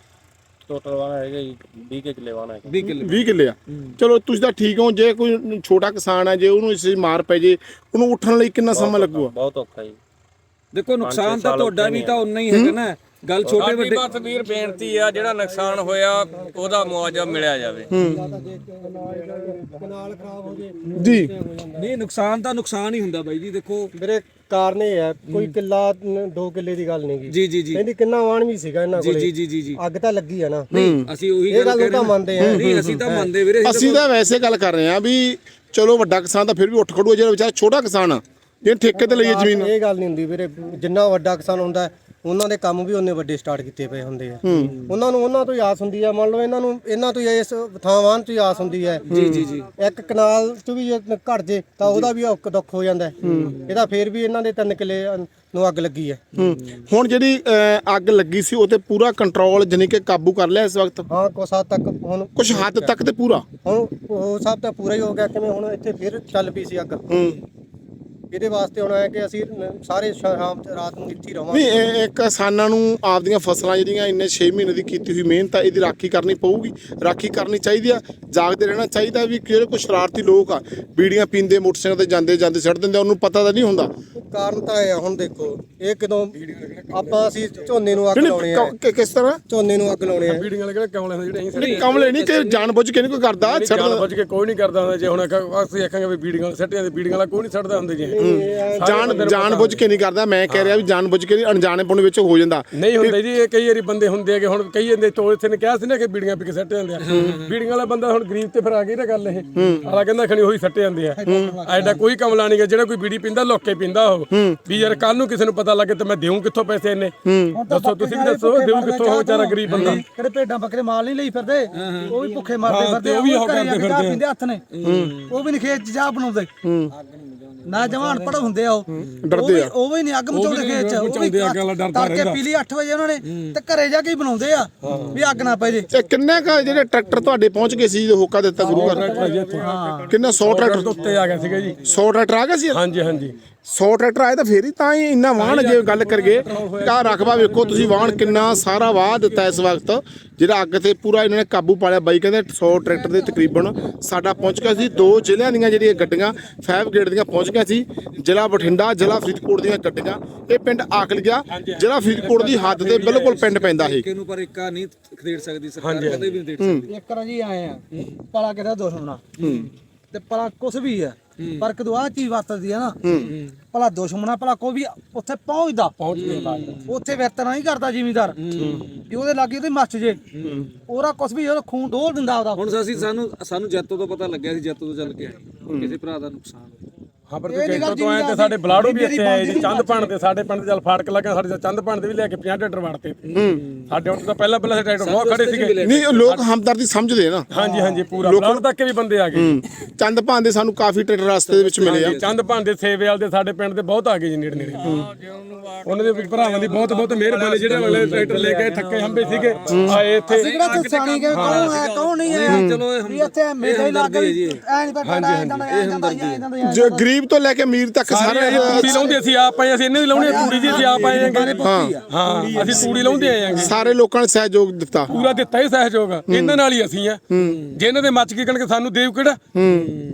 ਟੋਟਲ ਵਾਣਾ ਹੈਗਾ ਜੀ 20 ਕੇ ਕਿੱਲੇ ਵਾਣਾ ਹੈ 20 ਕਿੱਲੇ। 20 ਕਿੱਲੇ ਆ। ਚਲੋ ਤੁਸੀਂ ਤਾਂ ਠੀਕ ਹੋ ਜੇ ਕੋਈ ਛੋਟਾ ਕਿਸਾਨ ਹੈ ਜੇ ਉਹਨੂੰ ਇਸ ਦੀ ਮਾਰ ਪੈ ਜੇ ਉਹਨੂੰ ਉੱਠਣ ਲਈ ਕਿੰਨਾ ਸਮਾਂ ਲੱਗੂਗਾ? ਬਹੁਤ ਔਖਾ ਜੀ। ਦੇਖੋ ਨੁਕਸਾਨ ਤਾਂ ਤੁਹਾਡਾ ਵੀ ਤਾਂ ਉਨਾ ਹੀ ਹੈਗਾ ਨਾ। ਗੱਲ ਛੋਟੇ ਵੱਡੇ ਬਸ ਵੀਰ ਬੇਨਤੀ ਆ ਜਿਹੜਾ ਨੁਕਸਾਨ ਹੋਇਆ ਉਹਦਾ ਮੁਆਵਜ਼ਾ ਮਿਲਿਆ ਜਾਵੇ। ਜੀ। ਨਹੀਂ ਨੁਕਸਾਨ ਤਾਂ ਨੁਕਸਾਨ ਹੀ ਹੁੰਦਾ ਬਾਈ ਜੀ ਦੇਖੋ। ਵੀਰੇ ਕਾਰਨ ਇਹ ਹੈ ਕੋਈ ਕਿੱਲਾ 2 ਕਿੱਲੇ ਦੀ ਗੱਲ ਨਹੀਂ ਗੀ। ਜੀ ਜੀ ਜੀ। ਕਹਿੰਦੀ ਕਿੰਨਾ ਵਾਣ ਵੀ ਸੀਗਾ ਇਹਨਾਂ ਜੀ ਕੋਲੇ। ਜੀ ਜੀ ਜੀ ਜੀ। ਅੱਗ ਤਾਂ ਲੱਗੀ ਆ ਨਾ। ਅਸੀਂ ਉਹੀ ਇਹ ਗੱਲ ਕਹਿ ਉਹ ਤਾਂ ਰਹੇ ਮੰਨਦੇ ਆ। ਨਹੀਂ ਅਸੀਂ ਤਾਂ ਮੰਨਦੇ ਵੀਰੇ ਅਸੀਂ ਤਾਂ ਵੈਸੇ ਗੱਲ ਕਰ ਰਹੇ ਹਾਂ ਵੀ ਚਲੋ ਵੱਡਾ ਕਿਸਾਨ ਤਾਂ ਫਿਰ ਵੀ ਉੱਠ ਖੜੂਗਾ ਜਿਹੜਾ ਵਿਚਾਰਾ ਛੋਟਾ ਕਿਸਾਨ ਆ। ਜੇ ਠੇਕੇ ਤੇ ਲਈਏ ਜ਼ਮੀਨ। ਇਹ ਗੱਲ ਨਹੀਂ ਹੁੰਦੀ ਵੀਰੇ ਜਿੰਨਾ ਵੱਡਾ ਕਿਸਾਨ ਹੁੰਦਾ ਹੈ, ਉਹਨਾਂ ਦੇ ਕੰਮ ਵੀ ਉਹਨੇ ਵੱਡੇ ਸਟਾਰਟ ਕੀਤੇ ਪਏ ਹੁੰਦੇ ਆ। ਉਹਨਾਂ ਨੂੰ ਉਹਨਾਂ ਤੋਂ ਹੀ ਆਸ ਹੁੰਦੀ ਆ। ਮੰਨ ਲਓ ਇਹਨਾਂ ਨੂੰ ਇਹਨਾਂ ਤੋਂ ਹੀ ਇਸ ਥਾਵਾਂ ਤੋਂ ਹੀ ਆਸ ਹੁੰਦੀ ਹੈ ਜੀ ਜੀ ਜੀ। ਇੱਕ ਕਨਾਲ ਚ ਵੀ ਜੇ ਘਟ ਜੇ ਤਾਂ ਉਹਦਾ ਵੀ ਔਖ ਦੁੱਖ ਹੋ ਜਾਂਦਾ। ਹੈ। ਇਹਦਾ ਫੇਰ ਵੀ ਇਹਨਾਂ ਦੇ ਤਿੰਨ ਕਿੱਲੇ ਨੂੰ ਅੱਗ ਲੱਗੀ ਹੈ ਹੂੰ। ਹੁਣ ਜਿਹੜੀ ਅੱਗ ਲੱਗੀ ਸੀ ਉਹ ਤੇ ਪੂਰਾ ਕੰਟਰੋਲ ਜਾਨੀ ਕਿ ਕਾਬੂ ਕਰ ਲਿਆ ਇਸ ਵਕਤ? ਹਾਂ ਕੁਛ ਹੱਦ ਤੱਕ ਹੁਣ ਕੁਝ ਹੱਦ ਤੱਕ ਤੇ ਪੂਰਾ? ਹੁਣ ਉਹ ਸਭ ਤਾਂ ਪੂਰਾ ਹੀ ਹੋ ਗਿਆ। ਕਿਵੇਂ ਹੁਣ ਇੱਥੇ ਫਿਰ ਚੱਲ ਪਈ ਸੀ ਅੱਗ। ਹੂੰ। ਇਹਦੇ ਵਾਸਤੇ ਹੁਣ ਹੈ ਕਿ ਅਸੀਂ ਨ- ਸਾਰੇ ਸ਼ਾਮ ਤੇ ਰਾਤ ਨੂੰ ਇੱਥੇ ਹੀ ਰਵਾਂਗੇ। ਨਹੀਂ ਇਹ ਇਹ ਕਿਸਾਨਾਂ ਨੂੰ ਆਪਦੀਆਂ ਫਸਲਾਂ ਜਿਹੜੀਆਂ ਇੰਨੇ 6 ਮਹੀਨੇ ਦੀ ਕੀਤੀ ਹੋਈ ਮਿਹਨਤ ਆ ਇਹਦੀ ਰਾਖੀ ਕਰਨੀ ਪਊਗੀ। ਰਾਖੀ ਕਰਨੀ ਚਾਹੀਦੀ ਆ ਜਾਗਦੇ ਰਹਿਣਾ ਚਾਹੀਦਾ ਵੀ ਜਿਹੜੇ ਕੋਈ ਸ਼ਰਾਰਤੀ ਲੋਕ ਆ ਬੀੜੀਆਂ ਪੀਂਦੇ ਮੋਟਰਸਾਈਕਲ ਤੇ ਜਾਂਦੇ ਜਾਂਦੇ ਛੱਡ ਦਿੰਦੇ ਆ, ਉਹਨੂੰ ਪਤਾ ਤਾਂ ਨਹੀਂ ਹੁੰਦਾ। ਕਾਰਨ ਤਾਂ ਇਹ ਆ ਹੁਣ ਦੇਖੋ ਇਹ ਕਦੋਂ ਆਪਾਂ ਅਸੀਂ ਝੋਨੇ ਨੂੰ ਅੱਗ ਲਾਉਣੇ ਆ। ਕ- ਕਿਸ ਤਰ੍ਹਾਂ? ਝੋਨੇ ਨੂੰ ਅੱਗ ਲਾਉਣੇ ਆ। ਬੀੜੀਆਂ ਵਾਲੇ ਕਿਹੜੇ ਕਮਲੇ ਹੁੰਦੇ ਜਿਹੜੇ ਅਸੀਂ ਨਹੀਂ ਕਮਲੇ ਨਹੀਂ ਕਿ ਜਾਣਬੁੱਝ ਕੇ ਨਹੀਂ ਕੋਈ ਕਰਦਾ ਛੱਡ ਜਾਣ ਦਿੰਦਾ। ਬੁੱਝ ਕੇ ਕੋਈ ਨਹੀਂ ਕਰਦਾ ਹੁੰਦਾ ਜੇ ਹੁਣ ਆਖ- ਅਸੀਂ ਆਖਾਂਗੇ ਵੀ ਬੀੜੀਆਂ ਵਾਲੇ ਸੱਟਿਆਂ ਦੇ ਬੀੜੀਆਂ ਵਾਲਾ ਕੋਈ ਨਹੀਂ ਛੱਡਦਾ ਹੁੰਦੇ ਜੀ। ਜਾਣ ਜਾਣਬੁੱਝ ਕੇ ਨਹੀਂ ਕਰਦਾ। ਮੈਂ ਕਹਿ ਰਿਹਾ ਵੀ ਜਾਣਬੁੱਝ ਕੇ ਨਹੀਂ ਅਣਜਾਣੇ ਪੁਣ ਵਿੱਚ ਹੋ ਜਾਂਦਾ। ਨਹੀਂ ਹੁੰਦੇ ਜੀ ਇਹ ਕਈ ਵਾਰੀ ਬੰਦੇ ਹੁੰਦੇ ਹੈਗੇ ਹੁਣ ਕਈ ਜਾਂਦੇ ਚੋਲ ਇੱਥੇ ਨੇ ਕਿਹਾ ਸੀ ਨਾ ਕਿ ਬੀੜੀਆਂ ਪੀ ਕੇ ਸੱਟ ਜਾਂਦੇ ਆ। ਬੀੜੀਆਂ ਵਾਲਾ ਬੰਦਾ ਹੁਣ ਗਰੀਬ ਤੇ ਫਿਰ ਆ ਗਈ ਨਾ ਗੱਲ ਇਹ। ਆਲਾ ਕਹਿੰਦਾ ਖਣੀ ਉਹੀ ਸੱਟੇ ਜਾਂਦੇ ਆ। ਐਡਾ ਕੋਈ ਕਮਲਾ ਨਹੀਂ ਗਾ ਜਿਹੜਾ ਕੋਈ ਬੀੜੀ ਪੀਂਦਾ ਲੁੱਕ ਕੇ ਪੀਂਦਾ ਉਹ। ਵੀ ਯਾਰ ਕੱਲ ਨੂੰ ਕਿਸੇ ਨੂੰ ਪਤਾ ਲੱਗੇ ਤੇ ਮੈਂ ਦੇਉਂ ਕਿੱਥੋਂ ਪੈਸੇ ਇੰਨੇ ਦੱਸੋ ਤੁਸੀਂ ਵੀ ਦੱਸੋ ਦੇਉਂ ਕਿੱਥੋਂ ਉਹ ਵਿਚਾਰਾ ਗਰੀਬ ਬੰਦਾ? ਕਿਹੜੇ ਭੇਡਾਂ ਬੱਕਰੇ ਮਾਲ ਨਹੀਂ ਲਈ ਫਿਰਦੇ? ਉਹ ਵੀ ਭੁੱਖੇ ਮਰਦੇ ਹਾਂ, ਫਿਰਦੇ ਤੇ ਉਹ ਵੀ ਜਾ ਕੇ ਕਰਦੇ ਫਿਰਦੇ ਪੀਂਦੇ ਹੱਥ ਨੇ। ਉਹ ਵੀ ਨਹੀਂ ਖੇਤ 'ਚ ਚਾਹ ਬਣਾਉਂਦੇ। ਨਾ ਜਵਾਨ ਪੜ ਹੁੰਦੇ ਆ ਉਹ। ਡਰਦੇ ਆ। ਉਹ ਵੀ ਨਹੀਂ ਅੱਗ ਮਚਾਉਂਦੇ ਖੇਤ 'ਚ ਉਹ ਵੀ ਮਚਾਉਂਦੇ ਅੱਗ ਵਾਲਾ ਡਰਦਾ ਤੜਕੇ ਰਹਿੰਦਾ। ਪੀ ਲਈ 8 ਵਜੇ ਉਹਨਾਂ ਨੇ ਤੇ ਘਰੇ ਜਾ ਕੇ ਹੀ ਬਣਾਉਂਦੇ ਆ ਵੀ ਅੱਗ ਨਾ ਪੈ ਜੇ। ਤੇ ਕਿੰਨੇ ਕ ਜਿਹੜੇ ਟਰੈਕਟਰ ਤੁਹਾਡੇ ਪਹੁੰਚ ਗਏ ਸੀ ਜਦੋਂ ਹੋਕਾ ਦਿੱਤਾ ਗੁਰੂ ਘਰ? ਕਿੰਨਾ 100 ਟਰੈਕਟਰ ਉੱਤੇ ਆ ਗਿਆ ਸੀਗਾ ਜੀ। 100 ਟਰੈਕਟਰ ਆ ਗਏ ਸੀ ਹਾਂਜੀ ਹਾਂਜੀ। 100 ਟਰੈਕਟਰ ਆਏ ਤਾਂ ਫੇਰ ਹੀ ਤਾਂ ਹੀ ਇੰਨਾ ਵਾਹਣ ਜੇ ਗੱਲ ਕਰਗੇ ਕਾ ਰਕਬਾ ਵੇਖੋ ਤੁਸੀਂ ਵਾਹਣ ਕਿੰਨਾ ਸਾਰਾ ਵਾਹ ਦਿੱਤਾ ਇਸ ਵਕਤ ਜਿਹੜਾ ਅੱਗ ਤੇ ਪੂਰਾ ਇਹਨਾਂ ਨੇ ਕਾਬੂ ਪਾ ਲਿਆ। ਬਾਈ ਕਹਿੰਦੇ 100 ਟਰੈਕਟਰ ਦੇ ਤਕਰੀਬਨ ਸਾਡਾ ਪਹੁੰਚ ਗਿਆ ਸੀ। ਦੋ ਜ਼ਿਲ੍ਹਿਆਂ ਦੀਆਂ ਜਿਹੜੀਆਂ ਗੱਡੀਆਂ ਫਾਈਵ ਗੇਟ ਦੀਆਂ ਪਹੁੰਚ ਗਿਆ ਸੀ। ਜ਼ਿਲ੍ਹਾ ਬਠਿੰਡਾ ਜ਼ਿਲ੍ਹਾ ਫਰੀਦਕੋਟ ਦੀਆਂ ਗੱਡੀਆਂ। ਇਹ ਪਿੰਡ ਆਕਲੀਆ ਜ਼ਿਲ੍ਹਾ ਫਰੀਦਕੋਟ ਦੀ ਹੱਦ ਦੇ ਬਿਲਕੁਲ ਪਿੰਡ ਪੈਂਦਾ ਇਹ ਕਿਨੂੰ ਪਰ ਇੱਕਾ ਨਹੀਂ ਖਰੀਦ ਸਕਦੀ ਸਰਕਾਰ ਕਦੇ ਵੀ ਨਹੀਂ ਦੇ ਸਕਦੀ। ਇੱਕ ਜੀ ਆਏ ਆ। ਪਲਾ ਕਿਹਦਾ ਦੁਸ਼ਮਣਾ ਤੇ ਪਲਾ ਕੁਛ ਵੀ ਆ। ਪਰ ਕਦੋਂ ਆ ਚੀਜ਼ ਵਰਤਦੀ ਆ ਨਾ। ਭਲਾ ਦੁਸ਼ਮਣਾ ਭਲਾ ਕੋਈ ਵੀ ਉੱਥੇ ਪਹੁੰਚਦਾ। ਪਹੁੰਚ ਉੱਥੇ ਵਰਤਣਾ ਨਹੀਂ ਕਰਦਾ ਜ਼ਿਮੀਦਾਰ। ਵੀ ਉਹਦੇ ਲਾਗੇ ਉਹਦੇ ਮੱਚ ਜੇ। ਉਹਦਾ ਕੁਛ ਵੀ ਉਹਦਾ ਖੂਨ ਡੋਲ ਦਿੰਦਾ ਉਹਦਾ ਹੁਣ ਅਸੀਂ ਸਾਨੂੰ ਸਾਨੂੰ ਜੱਤੋਂ ਤੋਂ ਪਤਾ ਲੱਗਿਆ ਸੀ ਜੱਤੋਂ ਤੋਂ ਚੱਲ ਕੇ ਆਏ। ਕਿਸੇ ਭਰਾ ਦਾ ਨੁਕਸਾਨ ਹਾਂ ਪਰ ਤੁਸੀਂ ਤੋਂ ਆਏ ਤੇ ਸਾਡੇ ਬਲਾੜੋ ਵੀ ਇੱਥੇ ਆਏ ਜੀ ਚੰਦ ਪਾਣ ਦੇ ਸਾਡੇ ਪਿੰਡ ਦੇ ਚੱਲ ਫਾਟਕ ਲੱਗਾ ਸਾਡੇ ਚੰਦ ਪਾਣ ਦੇ ਵੀ ਲੈ ਕੇ 50 ਟਰੈਕਟਰ ਵੜਤੇ ਸਾਡੇ ਹੁਣ ਤਾਂ ਪਹਿਲਾਂ ਪਹਿਲਾਂ ਟਰੈਕਟਰ ਬਹੁਤ ਖੜੇ ਸੀਗੇ। ਨਹੀਂ ਉਹ ਲੋਕ ਹਮਦਰਦੀ ਸਮਝਦੇ ਆ ਨਾ। ਹਾਂਜੀ ਹਾਂਜੀ ਪੂਰਾ ਬਲਾੜ ਤੱਕ ਵੀ ਬੰਦੇ ਆ ਗਏ। ਚੰਦ ਭਾਂ ਦੇ ਸਾਨੂੰ ਕਾਫੀ ਟਰੈਕਟਰ ਰਸਤੇ ਦੇ ਵਿੱਚ ਮਿਲੇ ਆ। ਚੰਦ ਪਾਣ ਦੇ ਸੇਵੇਵਾਲ ਦੇ ਸਾਡੇ ਪਿੰਡ ਦੇ ਬਹੁਤ ਆ ਗਏ ਜੀ ਨੇੜੇ ਨੇੜੇ। ਉਹਨਾਂ ਦੇ ਭਰਾਵਾਂ ਦੀ ਬਹੁਤ ਬਹੁਤ ਮਿਹਰਬਾਨੀ ਜਿਹੜੇ ਅਗਲੇ ਟਰੈਕਟਰ ਲੈ ਕੇ ਥੱਕੇ ਹੰਬੇ ਸੀਗੇ ਆਏ ਇੱਥੇ। ਜਿਹੜਾ ਤੂੰ ਸਾਣੀ ਕਿ ਕੌਣ ਹੈ? ਕੌਣ ਨਹੀਂ ਹੈ? ਚਲੋ ਇੱਥੇ ਮੇਲੇ ਲੱਗ ਗਈ ਐ ਨਹੀਂ ਪਤਾ ਐ ਜਾਂਦਾ ਐ ਜਾਂਦਾ ਐ ਜਾਂਦਾ ਜੋ ਗਰੀਬ ਤੋਂ ਲੈ ਕੇ ਅਮੀਰ ਤੱਕ ਸਾਰੇ ਤੂੜੀ ਲਾਉਂਦੇ ਅਸੀਂ ਆਪ ਆਏ ਅਸੀਂ ਇਹਨੇ ਦੀ ਲਾਉਣੀ ਤੂੜੀ ਜੀ ਅਸੀਂ ਆਪ ਆਏ ਆਂਗੇ ਹਾਂ ਅਸੀਂ ਤੂੜੀ ਲਾਉਂਦੇ ਆਏ ਆਂਗੇ ਸਾਰੇ ਲੋਕਾਂ ਨੇ ਸਹਿਯੋਗ ਦਿੱਤਾ। ਪੂਰਾ ਦਿੱਤਾ ਹੀ ਸਹਿਯੋਗ ਇਹਨਾਂ ਨਾਲ ਹੀ ਅਸੀਂ ਆ। ਜੇ ਇਹਨਾਂ ਦੇ ਮੱਚ ਕੇ ਕਣਕ ਸਾਨੂੰ ਦੇਵ ਕਿਹੜਾ?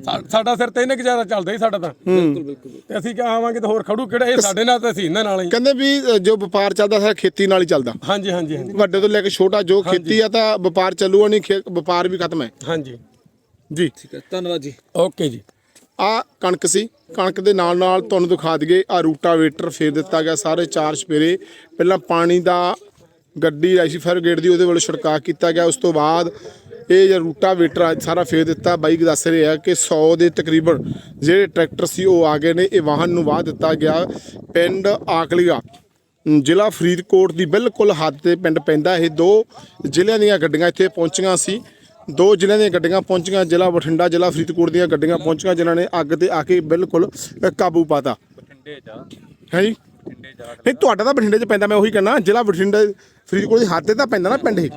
ਸਾ- ਸਾਡਾ ਸਿਰ ਤੇ ਇਹਨੇ ਗੁਜ਼ਾਰਾ ਚੱਲਦਾ ਹੀ ਸਾਡਾ ਤਾਂ। ਬਿਲਕੁਲ ਬਿਲਕੁਲ ਤੇ ਅਸੀਂ ਕਿਹਾ ਆਵਾਂਗੇ ਤੇ ਹੋਰ ਖੜੂ ਕਿਹੜਾ? ਇਹ ਸਾਡੇ ਨਾਲ ਤਾਂ ਅਸੀਂ ਇਹਨਾਂ ਨਾਲ ਹੀ ਕਹਿੰਦੇ ਵੀ ਜੋ ਵਪਾਰ ਚੱਲਦਾ ਸਾਰਾ ਖੇਤੀ ਨਾਲ ਹੀ ਚੱਲਦਾ। ਹਾਂਜੀ ਹਾਂਜੀ ਹਾਂਜੀ। ਵੱਡੇ ਤੋਂ ਲੈ ਕੇ ਛੋਟਾ ਜੋ ਖੇਤੀ ਆ ਤਾਂ ਵਪਾਰ ਚੱਲੂਗਾ ਨਹੀਂ ਵਪਾਰ ਵੀ ਖਤਮ ਹੈ। ਹਾਂਜੀ। ਜੀ। ਠੀਕ ਹੈ ਧੰਨਵਾਦ ਜੀ। ਓਕੇ ਜੀ। ਆ ਕਣਕ ਸੀ। ਕਣਕ ਦੇ ਨਾਲ ਨਾਲ ਤੁਹਾਨੂੰ ਦਿਖਾ ਦਈਏ, ਆ ਰੂਟਾਵੇਟਰ ਫੇਰ ਦਿੱਤਾ ਗਿਆ ਸਾਰੇ ਚਾਰ ਸਪੇਰੇ ਪਹਿਲਾਂ ਪਾਣੀ ਦਾ ਗੱਡੀ ਆਈ ਸੀ ਫਾਇਰ ਗੇਟ ਦੀ, ਉਹਦੇ ਵੱਲੋਂ ਛਿੜਕਾਅ ਕੀਤਾ ਗਿਆ। ਉਸ ਤੋਂ ਬਾਅਦ ਇਹ ਜਿਹੜਾ ਰੂਟਾਵੇਟਰ ਆ, ਸਾਰਾ ਫੇਰ ਦਿੱਤਾ। ਬਾਈਕ ਦੱਸ ਰਹੇ ਆ ਕਿ 100 ਦੇ ਤਕਰੀਬਨ ਜਿਹੜੇ ਟਰੈਕਟਰ ਸੀ, ਉਹ ਆ ਗਏ ਨੇ। ਇਹ ਵਾਹਨ ਨੂੰ ਵਾਹ ਦਿੱਤਾ ਗਿਆ ਪਿੰਡ ਆਕਲੀਆ। ਜ਼ਿਲ੍ਹਾ ਫਰੀਦਕੋਟ ਦੀ ਬਿਲਕੁਲ ਹੱਦ ਤੇ ਪਿੰਡ ਪੈਂਦਾ। ਇਹ ਦੋ ਜ਼ਿਲ੍ਹਿਆਂ ਦੀਆਂ ਗੱਡੀਆਂ ਇੱਥੇ ਪਹੁੰਚੀਆਂ ਸੀ। ਦੋ ਜ਼ਿਲ੍ਹਿਆਂ ਦੀਆਂ ਗੱਡੀਆਂ ਪਹੁੰਚੀਆਂ ਜ਼ਿਲ੍ਹਾ ਬਠਿੰਡਾ ਜ਼ਿਲ੍ਹਾ ਫਰੀਦਕੋਟ ਦੀਆਂ ਗੱਡੀਆਂ ਪਹੁੰਚੀਆਂ ਜਿਨ੍ਹਾਂ ਨੇ ਅੱਗ ਤੇ ਆ ਕੇ ਬਿਲਕੁਲ ਕਾਬੂ ਪਾਤਾ। ਬਠਿੰਡੇ ਜਾ ਹੈ ਜੀ? ਨਹੀਂ ਤੁਹਾਡਾ ਤਾਂ ਬਠਿੰਡੇ 'ਚ ਪੈਂਦਾ ਮੈਂ ਉਹੀ ਕਹਿੰਦਾ ਜ਼ਿਲ੍ਹਾ ਬਠਿੰਡਾ ਫਰੀਦਕੋਟ ਦੀ ਹੱਦ ਤੇ ਤਾਂ ਪੈਂਦਾ ਨਾ ਪਿੰਡ ਇਹ।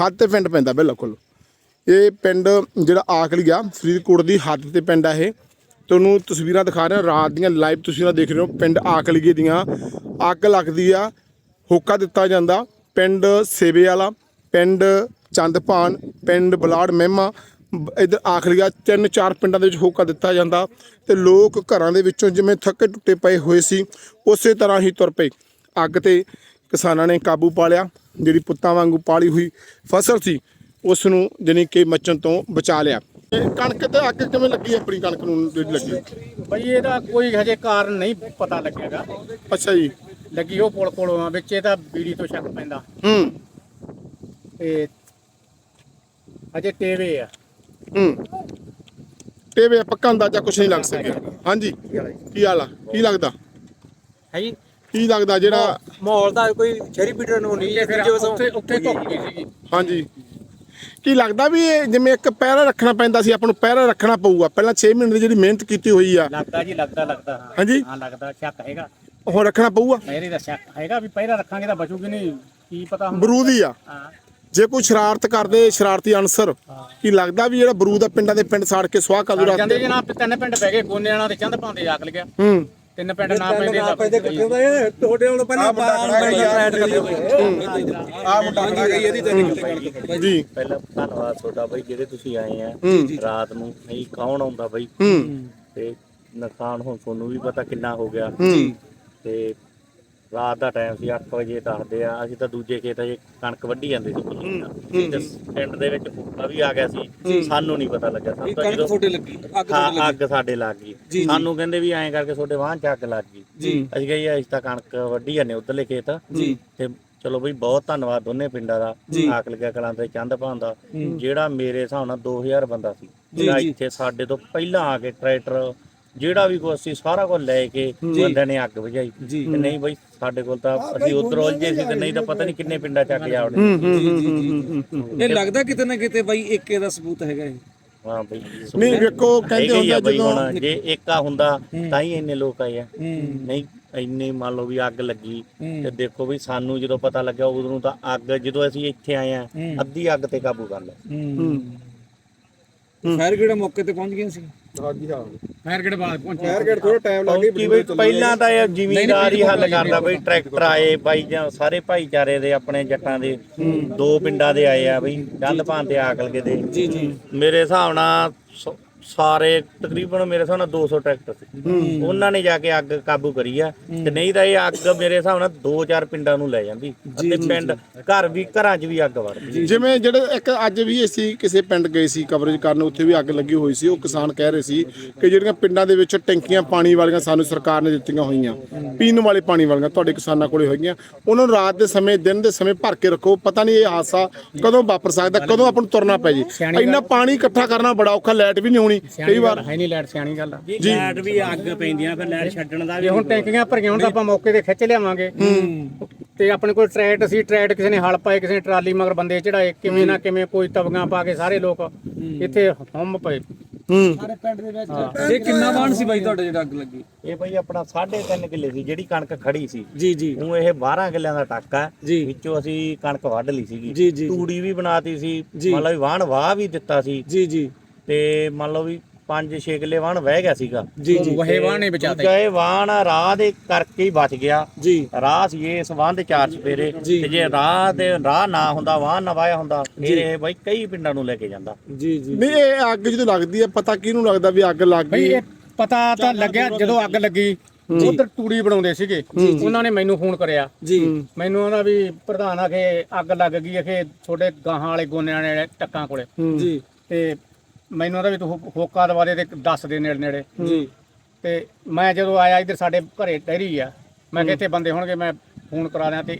ਹੱਦ ਤੇ ਪਿੰਡ ਪੈਂਦਾ ਬਿਲਕੁਲ। ਇਹ ਪਿੰਡ ਜਿਹੜਾ ਆਕਲੀ ਆ ਫਰੀਦਕੋਟ ਦੀ ਹੱਦ ਤੇ ਪਿੰਡ ਆ ਇਹ। ਤੁਹਾਨੂੰ ਤਸਵੀਰਾਂ ਦਿਖਾ ਰਿਹਾ ਰਾਤ ਦੀਆਂ ਲਾਈਵ ਤਸਵੀਰਾਂ ਦੇਖ ਰਹੇ ਹੋ ਪਿੰਡ ਆਕਲੀਏ ਦੀਆਂ। ਅੱਗ ਲੱਗਦੀ ਆ ਹੋਕਾ ਦਿੱਤਾ ਜਾਂਦਾ ਪਿੰਡ ਸੇਵੇ ਵਾਲਾ ਪਿੰਡ ਚੰਦਪਾਨ ਪਿੰਡ ਬਲਾੜ ਮਹਿਮਾ ਇੱਧਰ ਆਖਰੀਆ ਤਿੰਨ ਚਾਰ ਪਿੰਡਾਂ ਦੇ ਵਿੱਚ ਹੋਕਾ ਦਿੱਤਾ ਜਾਂਦਾ ਤੇ ਲੋਕ ਘਰਾਂ ਦੇ ਵਿੱਚੋਂ ਜਿਵੇਂ ਥੱਕੇ ਟੁੱਟੇ ਪਏ ਹੋਏ ਸੀ ਉਸੇ ਤਰ੍ਹਾਂ ਹੀ ਤੁਰ ਪਏ। ਅੱਗ ਤੇ ਕਿਸਾਨਾਂ ਨੇ ਕਾਬੂ ਪਾ ਲਿਆ ਜਿਹੜੀ ਪੁੱਤਾਂ ਵਾਂਗੂ ਪਾਲੀ ਹੋਈ ਫਸਲ ਸੀ ਉਸ ਨੂੰ ਜਾਣੀ ਕਿ ਮੱਚਣ ਤੋਂ ਬਚਾ ਲਿਆ। ਕਣਕ ਤੇ ਅੱਗ ਕਿਵੇਂ ਲੱਗੀ ਆਪਣੀ ਕਣਕ ਨੂੰ ਜਿਹੜੀ ਲੱਗੀ? ਬਈ ਇਹਦਾ ਕੋਈ ਹਜੇ ਕਾਰਨ ਨਹੀਂ ਪਤਾ ਲੱਗੇਗਾ। ਅੱਛਾ ਜੀ। ਲੱਗੀ ਉਹ ਪੁਲ ਕੋਲੋਂ ਵਿੱਚ ਇਹਦਾ ਬੀੜੀ ਤੋਂ ਸ਼ੱਕ ਪੈਂਦਾ। ਹੂੰ। ਤੇ ਹਜੇ ਟੇਵੇ ਆ। ਹੂੰ। ਤੇ ਵੇ ਪੱਕਾ ਅੰਦਾਜ਼ਾ ਕੁਝ ਨਹੀਂ ਲੱਗ ਸਕਿਆ। ਹਾਂਜੀ। ਕੀ ਹਾਲ ਆ? ਕੀ ਲੱਗਦਾ? ਹੈ ਜੀ। ਕੀ ਲੱਗਦਾ ਜਿਹੜਾ ਮਾਹੌਲ ਦਾ ਕੋਈ ਸ਼ਹਿਰੀ ਪੀਟਰ ਨੂੰ ਨਹੀਂ ਫਿਰ ਉੱਥੇ ਉੱਥੇ ਧੁੱਪ ਗਈ ਸੀਗੀ। ਹਾਂਜੀ। ਕੀ ਲੱਗਦਾ ਵੀ ਇਹ ਜਿਵੇਂ ਇੱਕ ਪਹਿਰਾ ਰੱਖਣਾ ਪੈਂਦਾ ਸੀ ਆਪਾਂ ਨੂੰ ਪਹਿਰਾ ਰੱਖਣਾ ਪਊਗਾ। ਪਹਿਲਾਂ 6 ਮਹੀਨੇ ਦੀ ਜਿਹੜੀ ਮਿਹਨਤ ਕੀਤੀ ਹੋਈ ਆ। ਲੱਗਦਾ ਜੀ ਲੱਗਦਾ ਲੱਗਦਾ ਹਾਂ। ਹਾਂਜੀ। ਹਾਂ ਲੱਗਦਾ ਸ਼ੱਕ ਹੈਗਾ। ਉਹ ਰੱਖਣਾ ਪਊਗਾ। ਮੇਰੇ ਦਾ ਸ਼ੱਕ ਹੈਗਾ ਵੀ ਪਹਿਲਾਂ ਰੱਖਾਂਗੇ ਤਾਂ ਬਚੂਗੀ ਨਹੀਂ। ਕੀ ਪਤਾ ਹੁਣ। ਬਰੂਦ ਹੀ ਆ। ਹਾਂ। ਜੇ ਕੋਈ ਸ਼ਰਾਰਤ ਕਰਦੇ ਸ਼ਰਾਰਤੀ ਅਨਸਰ ਕੀ ਲੱਗਦਾ ਵੀ ਜਿਹੜਾ ਬਰੂਦ ਆ ਪਿੰਡਾਂ ਦੇ ਪਿੰਡ ਸਾੜ ਕੇ ਸਵਾਹ ਕਰ ਦੂ ਰਾਤ ਜਾਂਦੇ ਜਨਾਬ ਤਿੰਨ ਪਿੰਡ ਪੈ ਗਏ ਗੋਨੇ ਵਾਲਾ ਤੇ ਚੰਦ ਪਾਉਂਦੇ ਆਕ ਲਿਆ ਹੂੰ ਤਿੰਨ ਪਿੰਡ ਨਾ ਪੈਂਦੇ ਤਾਂ ਤੁਹਾਡੇ ਨਾਲ ਪਹਿਲਾਂ ਆ ਮੁੰਡਾ ਖੜਾ ਗਈ ਇਹਦੀ ਤੇ ਜੀ ਪਹਿਲਾਂ ਧੰਨਵਾਦ ਤੁਹਾਡਾ ਬਾਈ ਜਿਹੜੇ ਤੁਸੀਂ ਆਏ ਆ ਰਾਤ ਨੂੰ ਨਹੀਂ ਕੌਣ ਆਉਂਦਾ ਬਾਈ ਹੂੰ ਤੇ ਨੁਕਸਾਨ ਹੁਣ ਤੁਹਾਨੂੰ ਵੀ ਪਤਾ ਕਿੰਨਾ ਹੋ ਗਿਆ ਹੂੰ ਤੇ ਰਾਤ ਦਾ ਟਾਈਮ ਸੀ 8 ਵਜੇ ਦੱਸਦੇ ਆ ਅਸੀਂ ਤਾਂ ਦੂਜੇ ਖੇਤ 'ਚ ਕਣਕ ਵੱਢੀ ਜਾਂਦੇ ਸੀ ਪਿੰਡ ਦੇ ਵਿੱਚ ਫੂਕਾ ਵੀ ਆ ਗਿਆ ਸੀ ਸਾਨੂੰ ਨਹੀਂ ਪਤਾ ਲੱਗਾ ਸਾਨੂੰ ਤਾਂ ਜਦੋਂ ਤੁਹਾਡੇ ਲੱਗੀ ਅੱਗ ਹਾਂ, ਸਾਡੇ ਲੱਗ ਗਈ। ਸਾਨੂੰ ਕਹਿੰਦੇ ਵੀ ਐਂ ਕਰਕੇ ਤੁਹਾਡੇ ਵਾਹਨ ਚ ਅੱਗ ਲੱਗ ਗਈ। ਅਸੀਂ ਕਹੀ ਅਸੀਂ ਤਾਂ ਕਣਕ ਵੱਢੀ ਜਾਂਦੇ ਉਧਰਲੇ ਖੇਤ। ਤੇ ਚਲੋ ਬਈ ਬਹੁਤ ਧੰਨਵਾਦ ਦੋਨੇ ਪਿੰਡਾਂ ਦਾ ਜੀ। ਆਕ ਲੱਗਿਆ ਕਲਾਂ ਤੇ ਚੰਦ ਭਾਂ ਦਾ। ਜਿਹੜਾ ਮੇਰੇ ਹਿਸਾਬ ਨਾਲ 2000 ਬੰਦਾ ਸੀ ਜਿਹੜਾ। ਇੱਥੇ ਸਾਡੇ ਤੋਂ ਪਹਿਲਾਂ ਆ ਕੇ ਟਰੈਕਟਰ ਜਿਹੜਾ ਵੀ ਕੁਛ ਸੀ ਸਾਰਾ ਕੁਝ ਲੈ ਕੇ ਬੰਦਿਆਂ ਨੇ ਅੱਗ ਬੁਝਾਈ। ਨਹੀਂ ਬਈ ਸਾਡੇ ਕੋਲ ਤਾਂ ਅਸੀਂ ਉਧਰ ਉਲਝੇ ਸੀ ਤੇ ਨਹੀਂ ਤਾਂ ਪਤਾ ਨਹੀਂ ਕਿੰਨੇ ਪਿੰਡਾਂ ਚੱਕ ਜਾ ਉਹਨੇ ਇਹ ਲੱਗਦਾ ਕਿਤੇ ਨਾ ਕਿਤੇ ਬਾਈ ਏਕੇ ਦਾ ਸਬੂਤ ਹੈਗਾ ਇਹ ਹਾਂ ਬਈ ਨਹੀਂ ਵੇਖੋ ਕਹਿੰਦੇ ਹੁੰਦੇ ਜਦੋਂ ਜੇ ਏਕਾ ਹੁੰਦਾ ਤਾਂ ਹੀ ਇੰਨੇ ਲੋਕ ਆਏ ਆ। ਨਹੀਂ ਇੰਨੀ ਮੰਨ ਲਓ ਵੀ ਅੱਗ ਲੱਗੀ। ਤੇ ਦੇਖੋ ਵੀ ਸਾਨੂੰ ਜਦੋਂ ਪਤਾ ਲੱਗਿਆ ਉਦੋਂ ਤਾਂ ਅੱਗ ਜਦੋਂ ਅਸੀਂ ਇੱਥੇ ਆਏ ਆ। ਅੱਧੀ ਅੱਗ ਤੇ ਕਾਬੂ ਕਰ ਲਿਆ। ਹੂੰ। ਫਾਇਰ ਕਿਹੜਾ ਮੌਕੇ ਤੇ ਪਹੁੰਚ ਗਏ ਸੀ। ਹਾਂਜੀ ਹਾਂ। ਫਾਇਰ ਗੇਟ ਬਾਅਦ ਪਹੁੰਚੇ। ਸ਼ਹਿਰ ਗੇਟ ਥੋੜਾ ਟਾਈਮ ਲੱਗ ਕਿ ਬਈ ਪਹਿਲਾਂ ਤਾਂ ਇਹ ਜ਼ਿਮੀਂਦਾਰ ਹੀ ਹੱਲ ਕਰਦਾ ਬਈ ਟਰੈਕਟਰ ਆਏ ਬਾਈ ਜਾਂ ਸਾਰੇ ਭਾਈਚਾਰੇ ਦੇ ਆਪਣੇ ਜੱਟਾਂ ਦੇ ਦੋ ਪਿੰਡਾਂ ਦੇ ਆਏ ਆ ਬਈ ਚੰਦ ਭਾਂ ਤੇ ਆਕਲਗੇ ਦੇ। ਜੀ ਜੀ। ਮੇਰੇ ਹਿਸਾਬ ਨਾਲ ਸਾਰੇ ਤਕਰੀਬਨ ਮੇਰੇ ਹਿਸਾਬ ਨਾਲ 200 ਟਰੈਕਟਰ ਸੀ। ਉਹਨਾਂ ਨੇ ਜਾ ਕੇ ਅੱਗ ਕਾਬੂ ਕਰੀ ਆ। ਤੇ ਨਹੀਂ ਤਾਂ ਇਹ ਅੱਗ ਮੇਰੇ ਹਿਸਾਬ ਨਾਲ 2-4 ਪਿੰਡਾਂ ਨੂੰ ਲੈ ਜਾਂਦੀ। ਅਤੇ ਪਿੰਡ ਘਰ ਵੀ ਘਰਾਂ 'ਚ ਵੀ ਅੱਗ ਵੜਦੀ ਜਿਵੇਂ ਜਿਹੜੇ ਇੱਕ ਅੱਜ ਵੀ ਅਸੀਂ ਕਿਸੇ ਪਿੰਡ ਗਏ ਸੀ ਕਵਰੇਜ ਕਰਨ ਉੱਥੇ ਵੀ ਅੱਗ ਲੱਗੀ ਹੋਈ ਸੀ। ਉਹ ਕਿਸਾਨ ਕਹਿ ਰਹੇ ਸੀ ਕਿ ਜਿਹੜੀਆਂ ਪਿੰਡਾਂ ਦੇ ਵਿੱਚ ਟੈਂਕੀਆਂ ਪਾਣੀ ਵਾਲੀਆਂ ਸਾਨੂੰ ਸਰਕਾਰ ਨੇ ਦਿੱਤੀਆਂ ਹੋਈਆਂ। ਪੀਣ ਵਾਲੇ ਪਾਣੀ ਵਾਲੀਆਂ ਤੁਹਾਡੇ ਕਿਸਾਨਾਂ ਕੋਲੇ ਹੋਈਆਂ। ਉਹਨਾਂ ਨੂੰ ਰਾਤ ਦੇ ਸਮੇਂ ਦਿਨ ਦੇ ਸਮੇਂ ਭਰ ਕੇ ਰੱਖੋ। ਪਤਾ ਨਹੀਂ ਇਹ ਹਾਦਸਾ ਕਦੋਂ ਵਾਪਰ ਸਕਦਾ ਕਦੋਂ ਆਪਾਂ ਨੂੰ ਤੁਰਨਾ ਪੈ ਜੇ। ਇੰਨਾ ਪਾਣੀ ਇਕੱਠਾ ਕਰਨਾ ਬੜਾ ਔਖਾ ਲਾਈਟ ਵੀ ਨਹੀਂ ਹੋਣੀ ਕਈ ਵਾਰ ਹੈ ਨਹੀਂ ਲੈਟ ਸਿਆਣੀ ਗੱਲ ਆ। ਜੀ ਵੀ ਅੱਗ ਪੈਂਦੀਆਂ ਫਿਰ ਲੈਟ ਛੱਡਣ ਦਾ ਵੀ ਹੁਣ ਟੈਂਕੀਆਂ ਭਰੀਆਂ ਹੁਣ ਤਾਂ ਆਪਾਂ ਮੌਕੇ ਤੇ ਖਿੱਚ ਲਿਆਵਾਂਗੇ। ਤੇ ਆਪਣੇ ਕੋਲ ਟਰੈਕਟ ਸੀ ਟਰੈਕਟ ਕਿਸੇ ਨੇ ਹਲ ਪਾਏ ਕਿਸੇ ਨੇ ਟਰਾਲੀ ਮਗਰ ਬੰਦੇ ਚੜਾਏ ਕਿਵੇਂ ਨਾ ਕਿਵੇਂ ਕੋਈ ਤਵੀਆਂ ਪਾ ਕੇ ਸਾਰੇ ਲੋਕ ਇੱਥੇ ਹੰਮ ਪਏ। ਹੂੰ। ਇਹ ਕਿੰਨਾ ਵਾਹਨ ਸੀ ਬਾਈ ਤੁਹਾਡੇ ਜਿਹੜਾ ਅੱਗ ਲੱਗੀ? ਇਹ ਬਈ ਆਪਣਾ 3.5 ਕਿੱਲੇ ਸੀ ਜਿਹੜੀ ਕਣਕ ਖੜੀ ਸੀ। ਜੀ ਜੀ। ਉਹ ਇਹ 12 ਕਿੱਲਿਆਂ ਦਾ ਟਾਕਾ ਜੀ। ਵਿੱਚੋਂ ਅਸੀਂ ਕਣਕ ਵੱਢ ਲਈ ਸੀਗੀ। ਜੀ, ਜੀ। ਤੂੜੀ ਵੀ ਬਣਾਤੀ ਸੀ ਜੀ। ਵੀ ਵਾਹਣ ਵਾਹ ਵੀ ਦਿੱਤਾ ਸੀ। ਜੀ ਜੀ। ਤੇ ਮੰਨ ਲਓ ਵੀ 5-6 ਕਿੱਲੇ ਵਾਹਣ ਵਹਿ ਗਿਆ ਸੀਗਾ। ਜੀ ਜੀ। ਵਹੇ ਵਾਹ ਨਹੀਂ ਬਚਾਤੇ। ਇਹ ਵਾਹਣ ਰਾਹ ਦੇ ਕਰਕੇ ਹੀ ਬਚ ਗਿਆ। ਜੀ। ਰਾਹ ਸੀ ਇਸ ਵਾਹਣ ਦੇ ਚਾਰ ਚਪੇਰੇ ਜੀ। ਤੇ ਜੇ ਰਾਹ ਤੇ ਰਾਹ ਨਾ ਹੁੰਦਾ ਵਾਹਣ ਨਾ ਵਾਇਆ ਹੁੰਦਾ ਫਿਰ ਇਹ ਬਾਈ ਕਈ ਪਿੰਡਾਂ ਨੂੰ ਲੈ ਕੇ ਜਾਂਦਾ। ਜੀ ਜੀ। ਨਹੀਂ ਇਹ ਅੱਗ ਜਦੋਂ ਲੱਗਦੀ ਹੈ ਪਤਾ ਕਿਹਨੂੰ ਲੱਗਦਾ ਵੀ ਅੱਗ ਲੱਗ ਬਈ ਗਈ ਇਹ ਪਤਾ ਤਾਂ ਲੱਗਿਆ ਜਦੋਂ ਅੱਗ ਲੱਗੀ। ਉਧਰ ਤੂੜੀ ਬਣਾਉਂਦੇ ਸੀਗੇ। ਉਹਨਾਂ ਨੇ ਮੈਨੂੰ ਫੋਨ ਕਰਿਆ। ਜੀ। ਮੈਨੂੰ ਉਹਨਾਂ ਵੀ ਪ੍ਰਧਾਨ ਆ ਕੇ ਅੱਗ ਲੱਗ ਗਈ ਅਖੇ ਛੋਟੇ ਗਾਹਾਂ ਵਾਲੇ ਗੋਨਿਆਂ ਨੇ ਟੱਕਾਂ ਕੋਲੇ। ਜੀ। ਤੇ ਮੈਨੂੰ ਉਹਦਾ ਵੀ ਤੂੰ ਹੋ- ਹੋਕਾ ਦਵਾਰੇ ਤੇ ਦੱਸ ਦੇ ਨੇੜੇ ਨੇੜੇ ਜੀ। ਤੇ ਮੈਂ ਜਦੋਂ ਆਇਆ ਇੱਧਰ ਸਾਡੇ ਘਰੇ ਟਹਿਰੀ ਆ ਮੈਂ ਕਿਹਾ ਇੱਥੇ ਬੰਦੇ ਹੋਣਗੇ ਮੈਂ ਫੋਨ ਕਰਾ ਦਿਆਂ ਤੇ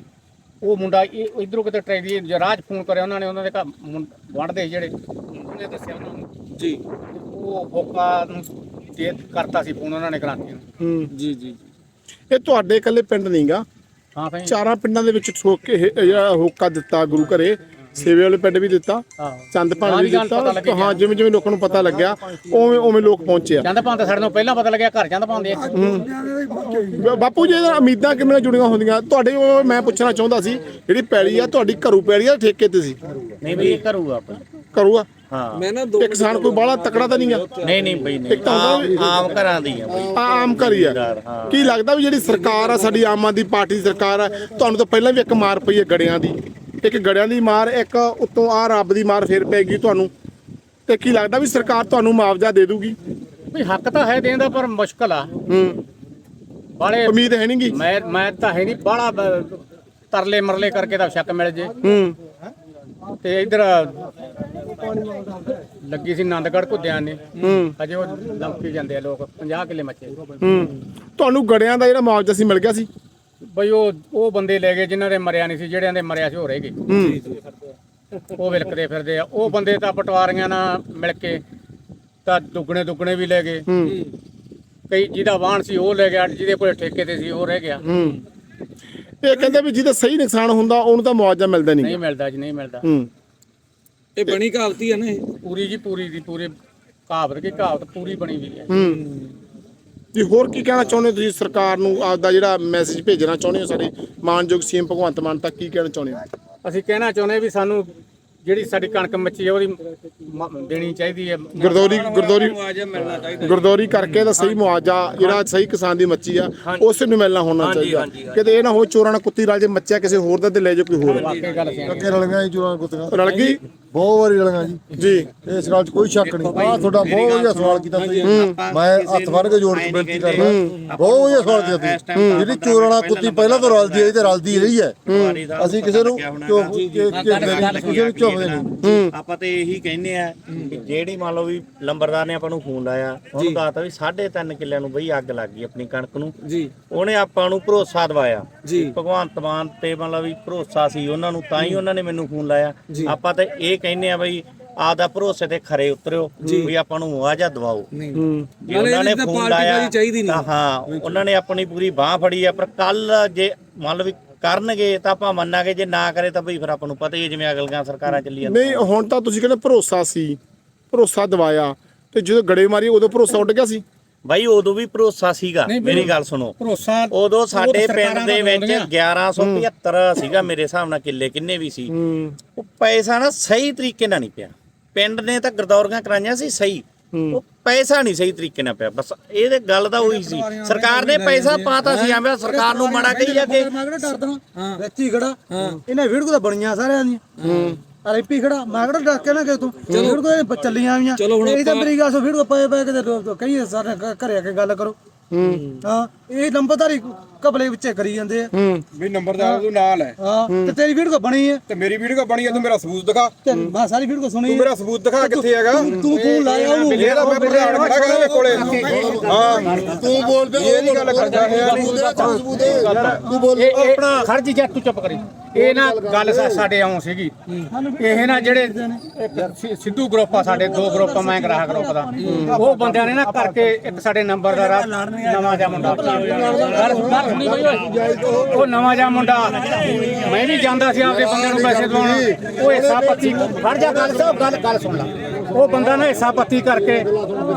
ਉਹ ਮੁੰਡਾ ਇਹ ਇਧਰੋਂ ਕਿਤੇ ਟਰੈਕਟਰ ਦੀ ਰਾਜ ਫੋਨ ਕਰਿਆ ਉਹਨਾਂ ਨੇ ਉਹਨਾਂ ਦੇ ਘਰ ਮੁੰ- ਵੜਦੇ ਜਿਹੜੇ ਉਹਨੇ ਦੱਸਿਆ ਉਹਨਾਂ ਨੂੰ। ਜੀ। ਉਹ ਹੋਕਾ ਨੂੰ ਦੇ ਕਰਤਾ ਸੀ ਫੋਨ ਉਹਨਾਂ ਨੇ ਕਰਾਂਤੀ ਨੂੰ। ਹੂੰ। ਜੀ ਜੀ ਇਹ ਤੁਹਾਡੇ ਇਕੱਲੇ ਪਿੰਡ ਨਹੀਂਗਾ ਹਾਂ ਭਾਈ ਚਾਰਾਂ ਪਿੰਡਾਂ ਦੇ ਵਿੱਚ ਠੋਕ ਕੇ ਇਹ ਜਿਹੜਾ ਹੋਕਾ ਦਿੱਤਾ ਗੁਰੂ ਘਰੇ ਸੇਵੇ ਵਾਲੇ ਪਿੰਡ ਵੀ ਦਿੱਤਾ ਚੰਦ ਭਾਣ ਹਾਂ ਵੀ ਦਿੱਤਾ। ਹਾਂ ਜਿਵੇਂ ਜਿਵੇਂ ਲੋਕਾਂ ਨੂੰ ਪਤਾ ਲੱਗਿਆ ਉਵੇਂ ਉਵੇਂ ਲੋਕ ਪਹੁੰਚੇ ਆ। ਚੰਦ ਪਾਂ ਤਾਂ ਸਾਡੇ ਨੂੰ ਪਹਿਲਾਂ ਪਤਾ ਲੱਗਿਆ ਘਰ ਚੰਦ ਪਾਉਂਦੇ ਬ- ਬਾਪੂ ਜੀ ਇਹਦਾ ਉਮੀਦਾਂ ਕਿੰਨੀਆਂ ਜੁੜੀਆਂ ਹੁੰਦੀਆਂ? ਤੁਹਾਡੇ ਮੈਂ ਪੁੱਛਣਾ ਚਾਹੁੰਦਾ ਸੀ ਜਿਹੜੀ ਪੈੜੀ ਆ ਤੁਹਾਡੀ ਘਰੂ ਪੈੜੀ ਆ ਠੇਕੇ ਤੇ ਸੀ? ਨਹੀਂ ਬਈ ਇਹ ਕਰੂਗਾ ਆਪਾਂ ਕਰੂਗਾ ਹਾਂ। ਮੈਂ ਨਾ ਦੋ ਕਿਸਾਨ ਕੋਈ ਬਾਹਲਾ ਤਕੜਾ ਤਾਂ ਨਹੀਂਗਾ ਨਹੀਂ ਨਹੀਂ ਬਈ ਨਹੀਂ। ਆਮ ਆਮ ਘਰਾਂ ਦੀ ਆ ਬਈ। ਆਮ ਘਰ ਹੀ ਆ। ਕੀ ਲੱਗਦਾ ਵੀ ਜਿਹੜੀ ਸਰਕਾਰ ਆ ਸਾਡੀ ਆਮ ਆਦਮੀ ਪਾਰਟੀ ਦੀ ਸਰਕਾਰ ਆ ਤੁਹਾਨੂੰ ਤਾਂ ਪਹਿਲਾਂ ਵੀ ਇੱਕ ਮਾਰ ਪਈ ਹੈ ਗੜਿਆਂ ਦੀ? ਇੱਕ ਗੜਿਆਂ ਦੀ ਮਾਰ ਇੱਕ ਉੱਤੋਂ ਆ ਰੱਬ ਦੀ ਮਾਰ ਫੇਰ ਪੈਗੀ ਤੁਹਾਨੂੰ। ਤੇ ਕੀ ਲੱਗਦਾ ਵੀ ਸਰਕਾਰ ਤੁਹਾਨੂੰ ਮੁਆਵਜ਼ਾ ਦੇ ਦੂਗੀ? ਵੀ ਹੱਕ ਤਾਂ ਹੈ ਦੇਣ ਦਾ ਪਰ ਮੁਸ਼ਕਲ ਆ। ਹੂੰ। ਬਾਲੇ ਉਮੀਦ ਹੈ ਨਹੀਂਗੀ ਮੈਂ ਮੈਂ ਤਾਂ ਹੈ ਨਹੀਂ ਬਾਹਲਾ ਬ- ਤਰਲੇ ਮਰਲੇ ਕਰਕੇ ਤਾਂ ਸ਼ੱਕ ਮਿਲ ਜੇ। ਹੂੰ। ਤੇ ਇਧਰ ਲੱਗੀ ਸੀ ਆਨੰਦਗੜ੍ਹ ਘੁੱਦਿਆਂ ਨੇ। ਹੂੰ। ਅਜੇ ਉਹ ਲੰਕੀ ਜਾਂਦੇ ਆ ਲੋਕ 50 ਕਿੱਲੇ ਮੱਚੇ ਹੂੰ। ਤੁਹਾਨੂੰ ਗੜਿਆਂ ਦਾ ਜਿਹੜਾ ਮੁਆਵਜ਼ਾ ਸੀ ਮਿਲ ਗਿਆ ਸੀ? ਬਈ ਉਹ ਉਹ ਬੰਦੇ ਲੈ ਗਏ ਜਿਨ੍ਹਾਂ ਦੇ ਮਰਿਆ ਨਹੀਂ ਸੀ ਜਿਹੜਿਆਂ ਦੇ ਮਰਿਆ ਸੀ ਹੋ ਰਹੇ ਗਏ। ਹੂੰ। ਉਹ ਵਿਲਕਦੇ ਫਿਰਦੇ ਆ। ਉਹ ਬੰਦੇ ਤਾਂ ਪਟਵਾਰੀਆਂ ਨਾਲ ਮਿਲ ਕੇ ਤਾਂ ਦੁੱਗਣੇ ਦੁੱਗਣੇ ਵੀ ਲੈ ਗਏ। ਹੂੰ। ਕਈ ਜਿਹਦਾ ਵਾਹਣ ਸੀ ਉਹ ਲੈ ਗਿਆ ਜਿਹਦੇ ਕੋਲ ਠੇਕੇ ਤੇ ਸੀ ਉਹ ਰਹਿ ਗਿਆ। ਹੂੰ। ਇਹ ਕਹਿੰਦੇ ਵੀ ਜਿਹਦਾ ਸਹੀ ਨੁਕਸਾਨ ਹੁੰਦਾ ਉਹਨੂੰ ਤਾਂ ਮੁਆਵਜ਼ਾ ਮਿਲਦਾ ਨਹੀਂ ਨਹੀਂ ਮਿਲਦਾ ਜੀ ਨਹੀਂ ਮਿਲਦਾ। ਹੂੰ। ਇਹ ਬਣੀ ਕਹਾਵਤੀ ਹੈ ਨਾ ਇਹ? ਪੂਰੀ ਜੀ ਪੂਰੀ ਦੀ ਪੂਰੀ ਕਹਾਵਤ ਕੀ ਕਹਾਵਤ ਪੂਰੀ ਬਣੀ ਹੋਈ ਹੈ। ਹੂੰ। ਜੀ ਹੋਰ ਕੀ ਕਹਿਣਾ ਚਾਹੁੰਦੇ ਹੋ ਤੁਸੀਂ ਸਰਕਾਰ ਨੂੰ? ਆਪਦਾ ਜਿਹੜਾ ਮੈਸੇਜ ਭੇਜਣਾ ਚਾਹੁੰਦੇ ਹੋ ਸਾਡੇ ਮਾਨਯੋਗ ਸੀਐਮ ਭਗਵੰਤ ਮਾਨ ਤੱਕ ਕੀ ਕਹਿਣਾ ਚਾਹੁੰਦੇ ਹੋ? ਅਸੀਂ ਕਹਿਣਾ ਚਾਹੁੰਦੇ ਵੀ ਸਾਨੂੰ ਜਿਹੜੀ ਸਾਡੀ ਕਣਕ ਮੱਚੀ ਹੈ ਉਹਦੀ ਮ- ਦੇਣੀ ਚਾਹੀਦੀ ਹੈ। ਗੁਰਦੌਰੀ ਗੁਰਦੌਰੀ ਮੁਆਵਜ਼ਾ ਮਿਲਣਾ ਚਾਹੀਦਾ ਗੁਰਦੌਰੀ ਕਰਕੇ ਦਾ ਸਹੀ ਮੁਆਵਜ਼ਾ ਜਿਹੜਾ ਸਹੀ ਕਿਸਾਨ ਦੀ ਮੱਛੀ ਆ ਉਸੇ ਨੂੰ ਮਿਲਣਾ ਹੋਣਾ ਚਾਹੀਦਾ। ਕਿਤੇ ਇਹ ਨਾ ਹੋਵੇ ਚੋਰਾਂ ਨਾਲ ਕੁੱਤੀ ਰਲ ਜੇ ਮੱਚਿਆ ਕਿਸੇ ਹੋਰ ਦਾ ਤੇ ਲੈ ਜਾ ਕੋਈ ਹੋਰ। ਅੱਗੇ ਰਲੀਆਂ ਜੀ ਚੋਰਾਂ ਕੁੱਤੀਆਂ। ਰਲ ਗਈ? ਬਹੁਤ ਵਾਰੀ ਰਲੀਆਂ ਜੀ। ਜੀ। ਇਸ ਗੱਲ 'ਚ ਕੋਈ ਸ਼ੱਕ ਨਹੀਂ। ਆ ਤੁਹਾਡਾ ਬਹੁਤ ਵਧੀਆ ਸਵਾਲ ਕੀਤਾ ਤੁਸੀਂ। ਮੈਂ ਹੱਥ ਫੜ ਕੇ ਜੋੜ ਕੇ ਬੇਨਤੀ ਕਰਦਾ। ਬਹੁਤ ਵਧੀਆ ਸਵਾਲ ਕੀਤਾ ਤੁਸੀਂ। ਜਿਹੜੀ ਚੋਰਾਂ ਨਾਲ ਕੁੱਤੀ ਪਹਿਲਾਂ ਤੋਂ ਰਲਦੀ ਹੈ ਤੇ ਰਲਦੀ ਰਹੀ ਹੈ। ਅਸੀਂ ਕਿਸੇ ਨੂੰ ਕਿਸੇ ਨੂੰ ਝੁਕਦੇ ਨਹੀਂ। ਆਪਾਂ ਤੇ ਇਹੀ ਕਹਿੰਦੇ ਆ ਜਿਹੜੀ ਮੰਨ ਲਓ ਵੀ ਲੰਬਰਦਾਰ ਨੇ ਆਪਾਂ ਨੂੰ ਫੋਨ ਲਾਇਆ ਉਹਨੂੰ ਕਹਤਾ ਵੀ 3.5 ਕਿੱਲਿਆਂ ਨੂੰ ਬਈ ਅੱਗ ਲੱਗ ਗਈ ਆਪਣੀ ਕਣਕ ਨੂੰ। ਜੀ। ਉਹਨੇ ਆਪਾਂ ਨੂੰ ਭਰੋਸਾ ਦਵਾਇਆ। ਜੀ। ਭਗਵੰਤ ਮਾਨ ਤੇ ਮਤਲਬ ਵੀ ਭਰੋਸਾ ਸੀ ਉਹਨਾਂ ਨੂੰ ਤਾਂ ਹੀ ਉਹਨਾਂ ਨੇ ਮੈਨੂੰ ਫੋਨ ਲਾਇਆ। ਆਪਾਂ ਤਾਂ ਇਹ ਕਹਿੰਦੇ ਆ ਬਈ ਆਪਦਾ ਭਰੋਸੇ ਤੇ ਖਰੇ ਉਤਰਿਓ ਵੀ ਆਪਾਂ ਨੂੰ ਮੁਆਵਜ਼ਾ ਦਿਵਾਓ ਨਹੀਂ। ਜੇ ਉਹਨਾਂ ਨੇ ਫੋਨ ਲਾਇਆ ਚਾਹੀਦੀ ਨਹੀਂ। ਤਾਂ ਹਾਂ ਉਹਨਾਂ ਨੇ ਆਪਣੀ ਪੂਰੀ ਬਾਹ ਫੜੀ ਆ ਪਰ ਕੱਲ ਜੇ ਮੰਨ ਲਓ ਵੀ ਕਰਨਗੇ ਤਾਂ ਆਪਾਂ ਮੰਨਾਂਗੇ ਜੇ ਨਾ ਕਰੇ ਤਾਂ ਬਈ ਫਿਰ ਆਪਾਂ ਨੂੰ ਪਤਾ ਹੀ ਹੈ ਜਿਵੇਂ ਅਗਲੀਆਂ ਸਰਕਾਰਾਂ ਚੱਲੀ ਜਾਂਦੀਆਂ ਨਹੀਂ ਹੁਣ ਤਾਂ ਤੁਸੀਂ ਕਹਿੰਦੇ ਭਰੋਸਾ ਸੀ ਭਰੋਸਾ ਦਵਾਇਆ ਤੇ ਜਦੋਂ ਗੜੇ ਮਾਰੀ ਉਦੋਂ ਭਰੋਸਾ ਉੱਡ ਗਿਆ ਸੀ? ਬਾਈ ਉਦੋਂ ਵੀ ਭਰੋਸਾ ਸੀਗਾ ਮੇਰੀ ਗੱਲ ਸੁਣੋ। ਭਰੋਸਾ ਉਦੋਂ ਸਾਡੇ ਪਿੰਡ ਦੇ ਵਿੱਚ ਹੁੰਦੀਆਂ। 1175 ਸੀਗਾ ਮੇਰੇ ਹਿਸਾਬ ਨਾਲ ਕਿੱਲੇ ਕਿੰਨੇ ਵੀ ਸੀ। ਉਹ ਪੈਸਾ ਨਾ ਸਹੀ ਤਰੀਕੇ ਨਾਲ ਨਹੀਂ ਪਿਆ। ਪਿੰਡ ਨੇ ਤਾਂ ਗਰਦੌਰੀਆਂ ਕਰਾਈਆਂ ਸੀ ਸਹੀ। ਉਹ ਪੈਸਾ ਨਹੀਂ ਸਹੀ ਤਰੀਕੇ ਨਾਲ ਪਿਆ। ਬਸ ਇਹਦੇ ਗੱਲ ਦਾ ਉਹੀ ਸੀ। ਸਰਕਾਰ ਨੇ ਪੈਸਾ ਪਾਤਾ ਸੀ ਐਵੇਂ ਸਰਕਾਰ ਨੂੰ ਮਾੜਾ ਕਹੀ ਮੈਂ ਕਿਹੜਾ ਡਰਦਾ। ਹਾਂ। ਵਿੱਚ ਹੀ ਖੜਾ। ਇਹਨਾਂ ਵੀਡੀਓ ਤਾਂ ਬਣੀਆਂ ਸਾਰਿਆਂ ਦੀਆਂ। ਅਰੇ ਪੀ ਖੜਾ ਮੈਂ ਕਿਹੜਾ ਡਰ ਕੇ ਨਾ ਕਿ ਤੂੰ। ਵੀਡੀਓ ਤਾਂ ਚੱਲੀਆਂ ਆਈਆਂ। ਚਲੋ ਹੁਣ ਇਹ ਤਾਂ ਮੇਰੀ ਗੱਲ ਸੋ ਵੀਡੀਓ ਪਏ ਪਏ ਕਿਤੇ ਕਹੀਏ ਸਾਰੇ ਘਰੇ ਆ ਕੇ ਗੱਲ ਕਰੋ। ਹਾਂ। ਇਹ ਨੰਬਰਦਾਰੀ ਕਬਲੇ ਵਿੱਚੇ ਕਰੀ ਜਾਂਦੇ ਆ। ਵੀ ਨੰਬਰਦਾਰ ਤੂੰ ਨਾਲ ਹੈ। ਹਾਂ ਤੇ ਤੇਰੀ ਵੀਡੀਓ ਬਣੀ ਹੈ ਤੇ ਮੇਰੀ ਵੀਡੀਓ ਬਣੀ ਹੈ ਤੂੰ ਮੇਰਾ ਸਬੂਤ ਦਿਖਾ। ਤੇ ਮੈਂ ਸਾਰੀ ਵੀਡੀਓ ਸੁਣੀ ਤੂੰ ਮੇਰਾ ਸਬੂਤ ਦਿਖਾ ਕਿੱਥੇ ਹੈਗਾ। ਤੂੰ ਤੂੰ ਫੋਨ ਲਾਇਆ ਉਹਨੂੰ। ਇਹਦਾ ਮੈਂ ਪ੍ਰਧਾਨ ਖੜਾ ਕਰਾਂ ਮੇਰੇ ਕੋਲੇ। ਹਾਂ। ਤੂੰ ਬੋਲਦੇ ਇਹ ਨਹੀਂ ਗੱਲ ਕਰਦਾ ਹੈ ਤੂੰ ਬੋਲ ਇਹ ਇਹ ਖੜ ਜੀ ਜਾ ਤੂੰ ਚੁੱਪ ਕਰੀ। ਇਹ ਨਾ ਗੱਲ ਸਾ- ਸਾਡੇ ਆਉਂ ਸੀਗੀ। ਇਹ ਨਾ ਜਿਹੜੇ ਇੱਕ ਸਿ- ਸਿੱਧੂ ਗਰੁੱਪ ਆ ਸਾਡੇ ਦੋ ਗਰੁੱਪ ਆ, ਮੈਂ ਗ੍ਰਾਹਕ ਗਰੁੱਪ ਦਾ। ਉਹ ਬੰਦਿਆਂ ਨੇ ਨਾ ਕਰਕੇ ਇੱਕ ਸਾਡੇ ਨੰਬਰਦਾਰ ਆ, ਨਵਾਂ ਜਿਹਾ ਮੁੰਡਾ ਗੱਲ ਗੱਲ ਸੁਣੀ ਬਈ ਓਏ ਉਹ ਨਵਾਂ ਜਿਹਾ ਮੁੰਡਾ। ਮੈਂ ਵੀ ਜਾਂਦਾ ਸੀ ਆਪਦੇ ਬੰਦਿਆਂ ਨੂੰ ਪੈਸੇ ਦਵਾਉਣ। ਉਹ ਹਿੱਸਾ ਪੱਤੀ ਖੜ ਜਾ ਗੱਲ ਸੋ ਗੱਲ ਗੱਲ ਸੁਣ ਲੈ। ਉਹ ਬੰਦਾ ਨਾ ਹਿੱਸਾ ਪੱਤੀ ਕਰਕੇ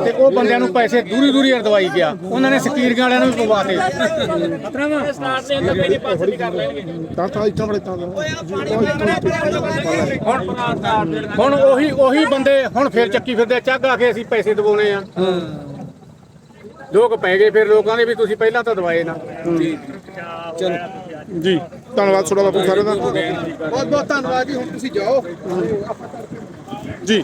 ਤੇ ਉਹ ਬੰਦਿਆਂ ਨੂੰ ਪੈਸੇ ਦੂਰੀ ਦੂਰੀ ਦਵਾਈ ਗਿਆ। ਉਹਨਾਂ ਨੇ ਸਕੀਰੀਆਂ ਵਾਲਿਆਂ ਨੂੰ ਵੀ ਪਵਾਤੇ ਖਤਰਾ ਵਾ ਤਾਂ ਤਾਂ ਇੱਥਾਂ ਬੜੇ ਤਾਂ। ਹੁਣ ਉਹੀ ਉਹੀ ਬੰਦੇ ਹੁਣ ਫਿਰ ਚੱਕੀ ਫਿਰਦੇ ਚੱਗ ਆ ਕੇ ਅਸੀਂ ਪੈਸੇ ਦਵਾਉਣੇ ਆ। ਲੋਕ ਪੈ ਗਏ ਫਿਰ ਲੋਕਾਂ ਦੇ ਵੀ ਤੁਸੀਂ ਪਹਿਲਾਂ ਤਾਂ ਦਵਾਏ ਨਾ। ਜੀ ਧੰਨਵਾਦ ਤੁਹਾਡਾ ਬਾਪੂ ਸਾਰਿਆਂ ਦਾ। ਬਹੁਤ ਬਹੁਤ ਧੰਨਵਾਦ ਜੀ ਹੁਣ ਤੁਸੀਂ ਜਾਓ। ਜੀ।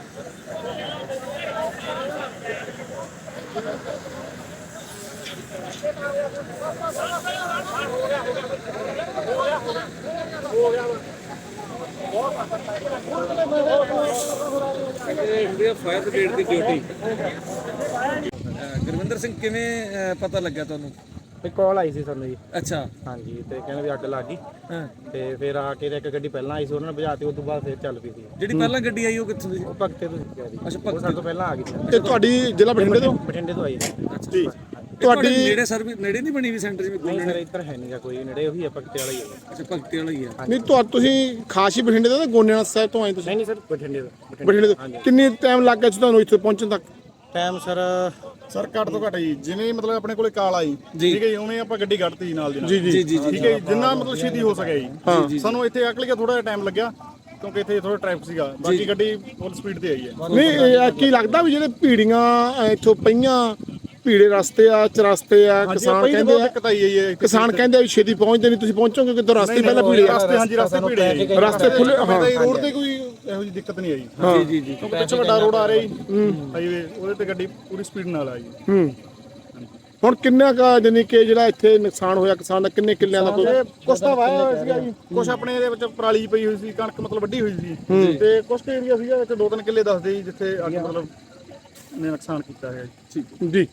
ਇਹ ਹੁੰਦੀ ਆ ਫਾਇਰ ਬ੍ਰਿਗੇਡ ਦੀ ਡਿਊਟੀ ਗੁਰਵਿੰਦਰ ਸਿੰਘ ਕਿਵੇਂ ਅਹ, ਪਤਾ ਲੱਗਿਆ ਤੁਹਾਨੂੰ? ਇੱਕ ਕਾਲ ਆਈ ਸੀ ਸਾਨੂੰ ਜੀ। ਅੱਛਾ। ਹਾਂਜੀ ਤੇ ਕਹਿੰਦੇ ਵੀ ਅੱਗ ਲੱਗ ਗਈ। ਹਾਂ। ਤੇ ਫਿਰ ਆ ਕੇ ਤੇ ਇੱਕ ਗੱਡੀ ਪਹਿਲਾਂ ਆਈ ਸੀ ਉਹਨਾਂ ਨੇ ਬੁਝਾਤੀ ਉਸ ਤੋਂ ਬਾਅਦ ਫਿਰ ਚੱਲ ਪਈ ਸੀ। ਜਿਹੜੀ ਪਹਿਲਾਂ ਗੱਡੀ ਆਈ ਉਹ ਕਿੱਥੋਂ ਦੀ ਸੀ? ਉਹ ਭਗਤੇ ਤੋਂ ਸੀ ਅੱਛਾ ਸਾਡੇ ਤੋਂ ਪਹਿਲਾਂ ਆ ਗਈ ਸੀ। ਇਹ ਤੁਹਾਡੀ ਜ਼ਿਲ੍ਹਾ ਬਠਿੰਡੇ ਤੋਂ? ਬਠਿੰਡੇ ਤੋਂ ਆਈ ਸੀ ਜੀ ਤੁਹਾਡੇ ਨੇੜੇ ਸਰਵਿਸ ਨੇੜੇ ਨਹੀਂ ਬਣੀ ਵੀ ਸੈਂਟਰ ਜਿਵੇਂ ਨਹੀਂ ਗੋਲਡਨ ਸਰ ਇੱਧਰ ਹੈ ਨਹੀਂਗਾ ਕੋਈ ਨੇੜੇ ਉਹੀ ਆ ਭਗਤੇ ਵਾਲਾ ਹੀ ਹੈ ਅੱਛਾ ਭਗਤੀ ਵਾਲਾ ਹੀ ਆ। ਨਹੀਂ ਤੁਹਾ ਤੁਸੀਂ ਖਾਸ ਹੀ ਬਠਿੰਡੇ ਤੋਂ ਤੇ ਗੋਨੇਵਾਲ ਸਾਹਿਬ ਤੋਂ ਆਏ ਤੁਸੀਂ? ਨਹੀਂ ਨਹੀਂ ਸਰ ਬਠਿੰਡੇ ਤੋਂ ਬਠਿੰਡੇ ਤੋਂ। ਕਿੰਨੀ ਟਾਈਮ ਲੱਗ ਗਿਆ ਸੀ ਤੁਹਾਨੂੰ ਇੱਥੇ ਪਹੁੰਚਣ ਤੱਕ? ਟਾਈਮ ਸਰ ਸਰ ਘੱਟ ਤੋਂ ਘੱਟ ਜੀ ਜਿਵੇਂ ਮਤਲਬ ਆਪਣੇ ਕੋਲੇ ਕਾਲ ਆਈ ਠੀਕ ਹੈ ਜੀ ਉਵੇਂ ਆਪਾਂ ਗੱਡੀ ਕੱਢਤੀ ਜੀ ਨਾਲ ਦੀ ਨਾਲ। ਜੀ ਜੀ। ਜੀ ਜੀ ਠੀਕ ਹੈ ਜੀ ਜਿੰਨਾ ਮਤਲਬ ਛੇਤੀ ਹੋ ਸਕਿਆ ਜੀ। ਸਾਨੂੰ ਇੱਥੇ ਅਕਲ ਗਿਆ ਥੋੜਾ ਜਿਹਾ ਟਾਈਮ ਲੱਗਿਆ ਕਿਉਂਕਿ ਇੱਥੇ ਥੋੜਾ ਟ੍ਰੈਫਿਕ ਸੀਗਾ। ਬਾਕੀ ਗੱਡੀ ਫੁੱਲ ਸਪੀਡ ਤੇ ਆਈ ਹੈ। ਨਹੀਂ ਇਹ ਕੀ ਲੱਗਦਾ ਵੀ ਜਿਹੜੇ ਭੀੜੀਆਂ ਅਹ, ਇੱਥੋਂ ਪਈਆਂ ਭੀੜੇ ਰਸਤੇ ਆ ਚਰਸਤੇ ਆ ਕਿਸਾਨ ਕਹਿੰਦੇ ਆ ਦਿੱਕਤ ਆਈ ਹੈ ਜੀ ਇੱਥੇ। ਕਿਸਾਨ ਕਹਿੰਦੇ ਆ ਵੀ ਛੇਤੀ ਪਹੁੰਚਦੇ ਨਹੀਂ ਤੁਸੀਂ ਪਹੁੰਚੋਗੇ ਕਿਦੋਂ ਰਸਤੇ ਪਹਿਲਾਂ ਭੀੜੇ ਆ। ਰਸਤੇ ਹਾਂਜੀ ਰਸਤੇ ਭੀੜੇ ਆ ਜੀ। ਰਸਤੇ ਖੁੱਲੇ ਹਾਂ। ਰੋਡ ਤੇ ਕੋਈ ਇਹੋ ਜਿਹੀ ਦਿੱਕਤ ਨਹੀਂ ਆਈ। ਜੀ ਜੀ ਜੀ ਕਿਉਂਕਿ ਪਿੱਛੇ ਵੱਡਾ ਰੋਡ ਆ ਰਿਹਾ ਜੀ। ਹਾਈਵੇ ਉਹਦੇ ਤੇ ਗੱਡੀ ਪੂਰੀ ਸਪੀਡ ਨਾਲ ਆਈ ਹੂੰ। ਹੁਣ ਕਿੰਨਾ ਕਾ ਜਾਨੀ ਕਿ ਜਿਹੜਾ ਇੱਥੇ ਨੁਕਸਾਨ ਹੋਇਆ ਕਿਸਾਨ ਦਾ ਕਿੰਨੇ ਕਿੱਲਿਆਂ ਦਾ ਕੋਈ ਕੁਛ ਤਾਂ ਵਾਇਆ ਹੋਇਆ ਸੀਗਾ ਜੀ। ਕੁਛ ਆਪਣੇ ਇਹਦੇ ਵਿੱਚ ਪਰਾਲੀ ਪਈ ਹੋਈ ਸੀ ਕਣਕ ਮਤਲਬ ਵੱਡੀ ਹੋਈ ਸੀ। ਤੇ ਕੁਛ ਏਰੀਆ ਸੀਗਾ ਵਿੱਚ ਦੋ ਤਿੰਨ ਕਿੱਲੇ ਦੱਸਦੇ ਜੀ ਜਿੱਥੇ ਅੱਗ ਮਤਲਬ ਨੇ ਨੁਕਸਾਨ ਕੀਤਾ ਹੈ ਜੀ। ਜੀ।